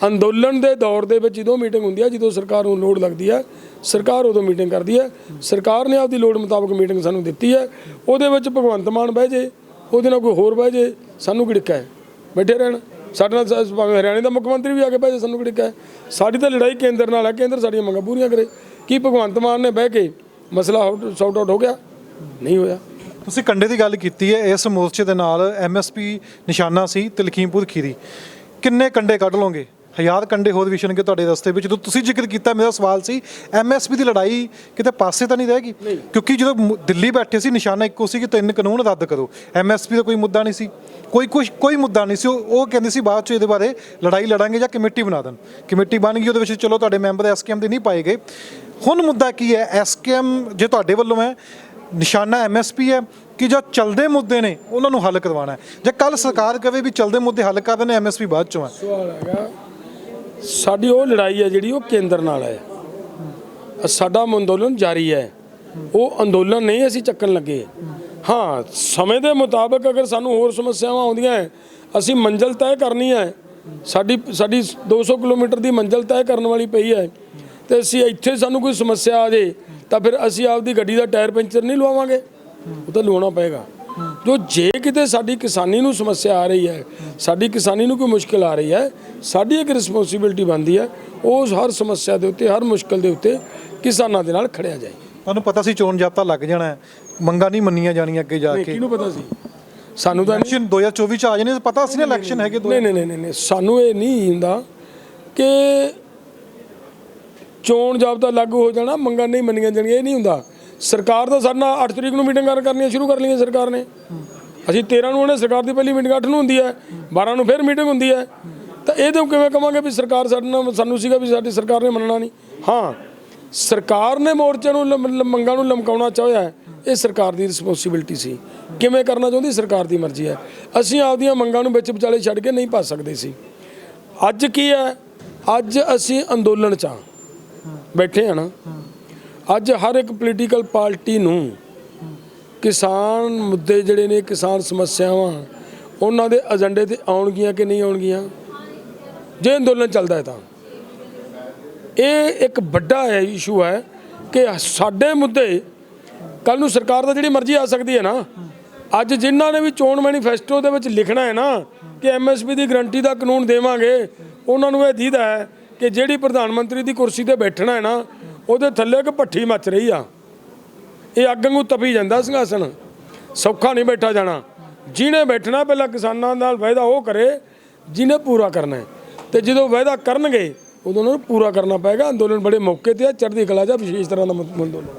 ਅੰਦੋਲਨ ਦੇ ਦੌਰ ਦੇ ਵਿੱਚ ਜਦੋਂ ਮੀਟਿੰਗ ਹੁੰਦੀ ਹੈ ਜਦੋਂ ਸਰਕਾਰ ਨੂੰ ਲੋੜ ਲੱਗਦੀ ਹੈ ਸਰਕਾਰ ਉਦੋਂ ਮੀਟਿੰਗ ਕਰਦੀ ਹੈ। ਸਰਕਾਰ ਨੇ ਆਪਦੀ ਲੋੜ ਮੁਤਾਬਕ ਮੀਟਿੰਗ ਸਾਨੂੰ ਦਿੱਤੀ ਹੈ। ਉਹਦੇ ਵਿੱਚ ਭਗਵੰਤ ਮਾਨ ਬਹਿ ਜੇ ਉਹਦੇ ਨਾਲ ਕੋਈ ਹੋਰ ਬਹਿ ਜੇ ਸਾਨੂੰ ਕੀ ਡਿੱਕਾ ਹੈ? ਬੈਠੇ ਰਹਿਣ। ਸਾਡੇ ਨਾਲ ਸ- ਭਾਵੇਂ ਹਰਿਆਣੇ ਦਾ ਮੁੱਖ ਮੰਤਰੀ ਵੀ ਆ ਕੇ ਬਹਿ ਜਾਏ ਸਾਨੂੰ ਕੀ ਡਿੱਕਾ ਸਾਡੀ ਤਾਂ ਲੜਾਈ ਕੇਂਦਰ ਨਾਲ ਹੈ ਕੇਂਦਰ ਸਾਡੀਆਂ ਮੰਗਾਂ ਪੂਰੀਆਂ ਕਰੇ। ਕੀ ਭਗਵੰਤ ਮਾਨ ਨੇ ਬਹਿ ਕੇ ਮਸਲਾ ਸੌਟ ਆਊਟ ਹੋ ਗਿਆ? ਨਹੀਂ ਹੋਇਆ। ਤੁਸੀਂ ਕੰਡੇ ਦੀ ਗੱਲ ਕੀਤੀ ਹੈ, ਇਸ ਮੋਰਚੇ ਦੇ ਨਾਲ ਐਮਐਸਪੀ ਨਿਸ਼ਾਨਾ ਸੀ ਤੇ ਲਖੀਮਪੁਰ ਖੀਰੀ। ਕਿੰਨੇ ਕੰਡੇ ਕੱਢ ਲਓਗੇ? ਹਜ਼ਾਰ ਕੰਡੇ ਹੋਰ ਵਿਛਣਗੇ ਤੁਹਾਡੇ ਰਸਤੇ ਵਿੱਚ। ਜਦੋਂ ਤੁਸੀਂ ਜ਼ਿਕਰ ਕੀਤਾ ਮੇਰਾ ਸਵਾਲ ਸੀ ਐਮਐਸਪੀ ਦੀ ਲੜਾਈ ਕਿਤੇ ਪਾਸੇ ਤਾਂ ਨਹੀਂ ਰਹੇਗੀ ਕਿਉਂਕਿ ਜਦੋਂ ਮੁ- ਦਿੱਲੀ ਬੈਠੇ ਸੀ ਨਿਸ਼ਾਨਾ ਇੱਕੋ ਸੀ ਕਿ ਤਿੰਨ ਕਾਨੂੰਨ ਰੱਦ ਕਰੋ। ਐਮਐਸਪੀ ਦਾ ਕੋਈ ਮੁੱਦਾ ਨਹੀਂ ਸੀ। ਕੋਈ ਕੁਛ ਕੋਈ ਮੁੱਦਾ ਨਹੀਂ ਸੀ। ਉਹ ਉਹ ਕਹਿੰਦੇ ਸੀ ਬਾਅਦ ਚ ਇਹਦੇ ਬਾਰੇ ਲੜਾਈ ਲੜਾਂਗੇ ਜਾਂ ਕਮੇਟੀ ਬਣਾ ਦੇਣ। ਕਮੇਟੀ ਬਣ ਗਈ ਉਹਦੇ ਵਿੱਚ ਚਲੋ ਤੁਹਾਡੇ ਮੈਂਬਰ ਐਸਕੇਐਮ ਦੇ ਨਹੀਂ ਪਾਏ ਗਏ। ਹੁਣ ਮੁੱਦਾ ਕੀ ਹੈ? ਐਸਕੇਐਮ ਜੇ ਤੁਹਾਡੇ ਵੱਲੋਂ ਹੈ ਨਿਸ਼ਾਨਾ ਐਮਐਸਪੀ ਹੈ ਕਿ ਜੋ ਚਲਦੇ ਮੁੱਦੇ ਨੇ ਉਹਨਾਂ ਨੂੰ ਹੱਲ ਕਰਵਾਉਣਾ ਹੈ? ਜੇ ਕੱਲ ਸਰਕਾਰ ਕਵੇ ਵੀ ਚਲਦੇ ਮੁੱਦੇ ਹੱਲ ਕਰ ਦੇਣੇ ਐਮਐਸਪੀ ਬਾਅਦ ਚੋਂ ਹੈ। ਸਵਾਲ ਹੈਗਾ ਸਾਡੀ ਉਹ ਲੜਾਈ ਹੈ ਜਿਹੜੀ ਉਹ ਕੇਂਦਰ ਨਾਲ ਹੈ। ਸਾਡਾ ਅੰਦੋਲਨ ਜਾਰੀ ਹੈ। ਉਹ ਅੰਦੋਲਨ ਨਹੀਂ ਅਸੀਂ ਚੱਕਣ ਲੱਗੇ। ਹਾਂ, ਸਮੇਂ ਦੇ ਮੁਤਾਬਕ ਅਗਰ ਸਾਨੂੰ ਹੋਰ ਸਮੱਸਿਆਵਾਂ ਆਉਂਦੀਆਂ ਅਸੀਂ ਮੰਜ਼ਲ ਤੈਅ ਕਰਨੀ ਹੈ। ਸਾਡੀ ਸਾਡੀ 200 ਕਿਲੋਮੀਟਰ ਦੀ ਮੰਜ਼ਲ ਤੈਅ ਕਰਨ ਵਾਲੀ ਪਈ ਹੈ। ਤੇ ਅਸੀਂ ਇੱਥੇ ਸਾਨੂੰ ਕੋਈ ਸਮੱਸਿਆ ਆ ਜੇ, ਤਾਂ ਫਿਰ ਅਸੀਂ ਆਪਦੀ ਗੱਡੀ ਦਾ ਟਾਇਰ ਪੈਂਚਰ ਨਹੀਂ ਲਵਾਵਾਂਗੇ। ਉਹ ਤਾਂ ਲਵਾਉਣਾ ਪਏਗਾ। ਜੋ ਜੇ ਕਿਤੇ ਸਾਡੀ ਕਿਸਾਨੀ ਨੂੰ ਸਮੱਸਿਆ ਆ ਰਹੀ ਹੈ ਸਾਡੀ ਕਿਸਾਨੀ ਨੂੰ ਕੋਈ ਮੁਸ਼ਕਲ ਆ ਰਹੀ ਹੈ ਸਾਡੀ ਇੱਕ ਰਿਸਪੌਂਸਿਬਿਲਟੀ ਬਣਦੀ ਹੈ ਉਸ ਹਰ ਸਮੱਸਿਆ ਦੇ ਉੱਤੇ ਹਰ ਮੁਸ਼ਕਲ ਦੇ ਉੱਤੇ ਕਿਸਾਨਾਂ ਦੇ ਨਾਲ ਖੜਿਆ ਜਾਏ। ਤੁਹਾਨੂੰ ਪਤਾ ਸੀ ਚੋਣ ਜਾਬਤਾ ਲੱਗ ਜਾਣਾ ਮੰਗਾਂ ਨਹੀਂ ਮੰਨੀਆਂ ਜਾਣੀਆਂ ਅੱਗੇ ਜਾ ਕੇ? ਕਿਹਨੂੰ ਪਤਾ ਸੀ? ਸਾਨੂੰ ਤਾਂ ਇਲੈਕਸ਼ਨ 2024 ਚ ਆ ਜਾਣੇ ਪਤਾ ਸੀ ਨਾ ਇਲੈਕਸ਼ਨ ਹੈਗੇ ਦੋ ਨਹੀਂ ਨਹੀਂ ਨਹੀਂ ਸਾਨੂੰ ਇਹ ਨਹੀਂ ਹੁੰਦਾ ਕਿ ਚੋਣ ਜਾਬਤਾ ਲਾਗੂ ਹੋ ਜਾਣਾ ਮੰਗਾਂ ਨਹੀਂ ਮੰਨੀਆਂ ਜਾਣਗੀਆਂ ਇਹ ਨਹੀਂ ਹੁੰਦਾ। ਸਰਕਾਰ ਤਾਂ ਸਾਡੇ ਨਾਲ 8 ਤਰੀਕ ਨੂੰ ਮੀਟਿੰਗਾਂ ਕਰਨੀਆਂ ਸ਼ੁਰੂ ਕਰ ਲਈਆਂ ਸਰਕਾਰ ਨੇ। ਅਸੀਂ 13 ਨੂੰ ਉਹਨੇ ਸਰਕਾਰ ਦੀ ਪਹਿਲੀ ਮੀਟਿੰਗ 8 ਨੂੰ ਹੁੰਦੀ ਹੈ 12 ਨੂੰ ਫਿਰ ਮੀਟਿੰਗ ਹੁੰਦੀ ਹੈ। ਤਾਂ ਇਹ ਤਾਂ ਕਿਵੇਂ ਕਵਾਂਗੇ ਵੀ ਸਰਕਾਰ ਸਾਡੇ ਨਾਲ, ਸਾਨੂੰ ਸੀਗਾ ਵੀ ਸਾਡੀ ਸਰਕਾਰ ਨੇ ਮੰਨਣਾ ਨਹੀਂ। ਹਾਂ, ਸਰਕਾਰ ਨੇ ਮੋਰਚੇ ਨੂੰ ਲਮ- ਮੰਗਾਂ ਨੂੰ ਲਮਕਾਉਣਾ ਚਾਹਿਆ ਇਹ ਸਰਕਾਰ ਦੀ ਰਿਸਪੌਂਸਿਬਿਲਟੀ ਸੀ। ਕਿਵੇਂ ਕਰਨਾ ਚਾਹੁੰਦੀ? ਸਰਕਾਰ ਦੀ ਮਰਜ਼ੀ ਹੈ। ਅਸੀਂ ਆਪਦੀਆਂ ਮੰਗਾਂ ਨੂੰ ਵਿੱਚ ਵਿਚਾਲੇ ਛੱਡ ਕੇ ਨਹੀਂ ਭੱਜ ਸਕਦੇ ਸੀ। ਅੱਜ ਕੀ ਹੈ? ਅੱਜ ਅਸੀਂ ਅੰਦੋਲਨ ਚ ਹਾਂ। ਬੈਠੇ ਹਾਂ ਨਾ। ਅੱਜ ਹਰ ਇੱਕ ਪੋਲੀਟੀਕਲ ਪਾਰਟੀ ਨੂੰ ਕਿਸਾਨ ਮੁੱਦੇ ਜਿਹੜੇ ਨੇ, ਕਿਸਾਨ ਸਮੱਸਿਆਵਾਂ, ਉਹਨਾਂ ਦੇ ਏਜੰਡੇ ਤੇ ਆਉਣਗੀਆਂ ਕਿ ਨਹੀਂ ਆਉਣਗੀਆਂ? ਜੇ ਅੰਦੋਲਨ ਚੱਲਦਾ ਹੈ ਤਾਂ। ਇਹ ਇੱਕ ਵੱਡਾ ਹੈ ਇਸ਼ੂ ਹੈ ਕਿ ਸਾਡੇ ਮੁੱਦੇ ਕੱਲ ਨੂੰ ਸਰਕਾਰ ਦਾ ਜਿਹੜੀ ਮਰਜ਼ੀ ਆ ਸਕਦੀ ਹੈ ਨਾ। ਅੱਜ ਜਿਨ੍ਹਾਂ ਨੇ ਵੀ ਚੋਣ ਮੈਨੀਫੈਸਟੋ ਦੇ ਵਿੱਚ ਲਿਖਣਾ ਹੈ ਨਾ ਕਿ ਐਮਐਸਪੀ ਦੀ ਗਰੰਟੀ ਦਾ ਕਾਨੂੰਨ ਦੇਵਾਂਗੇ, ਉਹਨਾਂ ਨੂੰ ਇਹ ਦੀਦਾ ਹੈ ਕਿ ਜਿਹੜੀ ਪ੍ਰਧਾਨ ਮੰਤਰੀ ਦੀ ਕੁਰਸੀ ਤੇ ਬੈਠਣਾ ਹੈ ਨਾ ਉਹਦੇ ਥੱਲੇ ਇੱਕ ਭੱਠੀ ਮੱਚ ਰਹੀ ਆ। ਇਹ ਅੱਗ ਨੂੰ ਤਪੀ ਜਾਂਦਾ ਸਿੰਘਾਸਨ ਸੌਖਾ ਨਹੀਂ ਬੈਠਾ ਜਾਣਾ। ਜਿਹਨੇ ਬੈਠਣਾ ਪਹਿਲਾਂ ਕਿਸਾਨਾਂ ਨਾਲ ਵਾਅਦਾ ਉਹ ਕਰੇ, ਜਿਹਨੇ ਪੂਰਾ ਕਰਨਾ ਹੈ। ਤੇ ਜਦੋਂ ਵਾਅਦਾ ਕਰਨਗੇ, ਉਦੋਂ ਉਹਨਾਂ ਨੂੰ ਪੂਰਾ ਕਰਨਾ ਪਏਗਾ। ਅੰਦੋਲਨ ਬੜੇ ਮੌਕੇ ਤੇ ਆ, ਚੜ੍ਹਦੀ ਕਲਾ ਜਾਂ ਵਿਸ਼ੇਸ਼ ਤਰ੍ਹਾਂ ਦਾ ਅੰਦੋਲਨ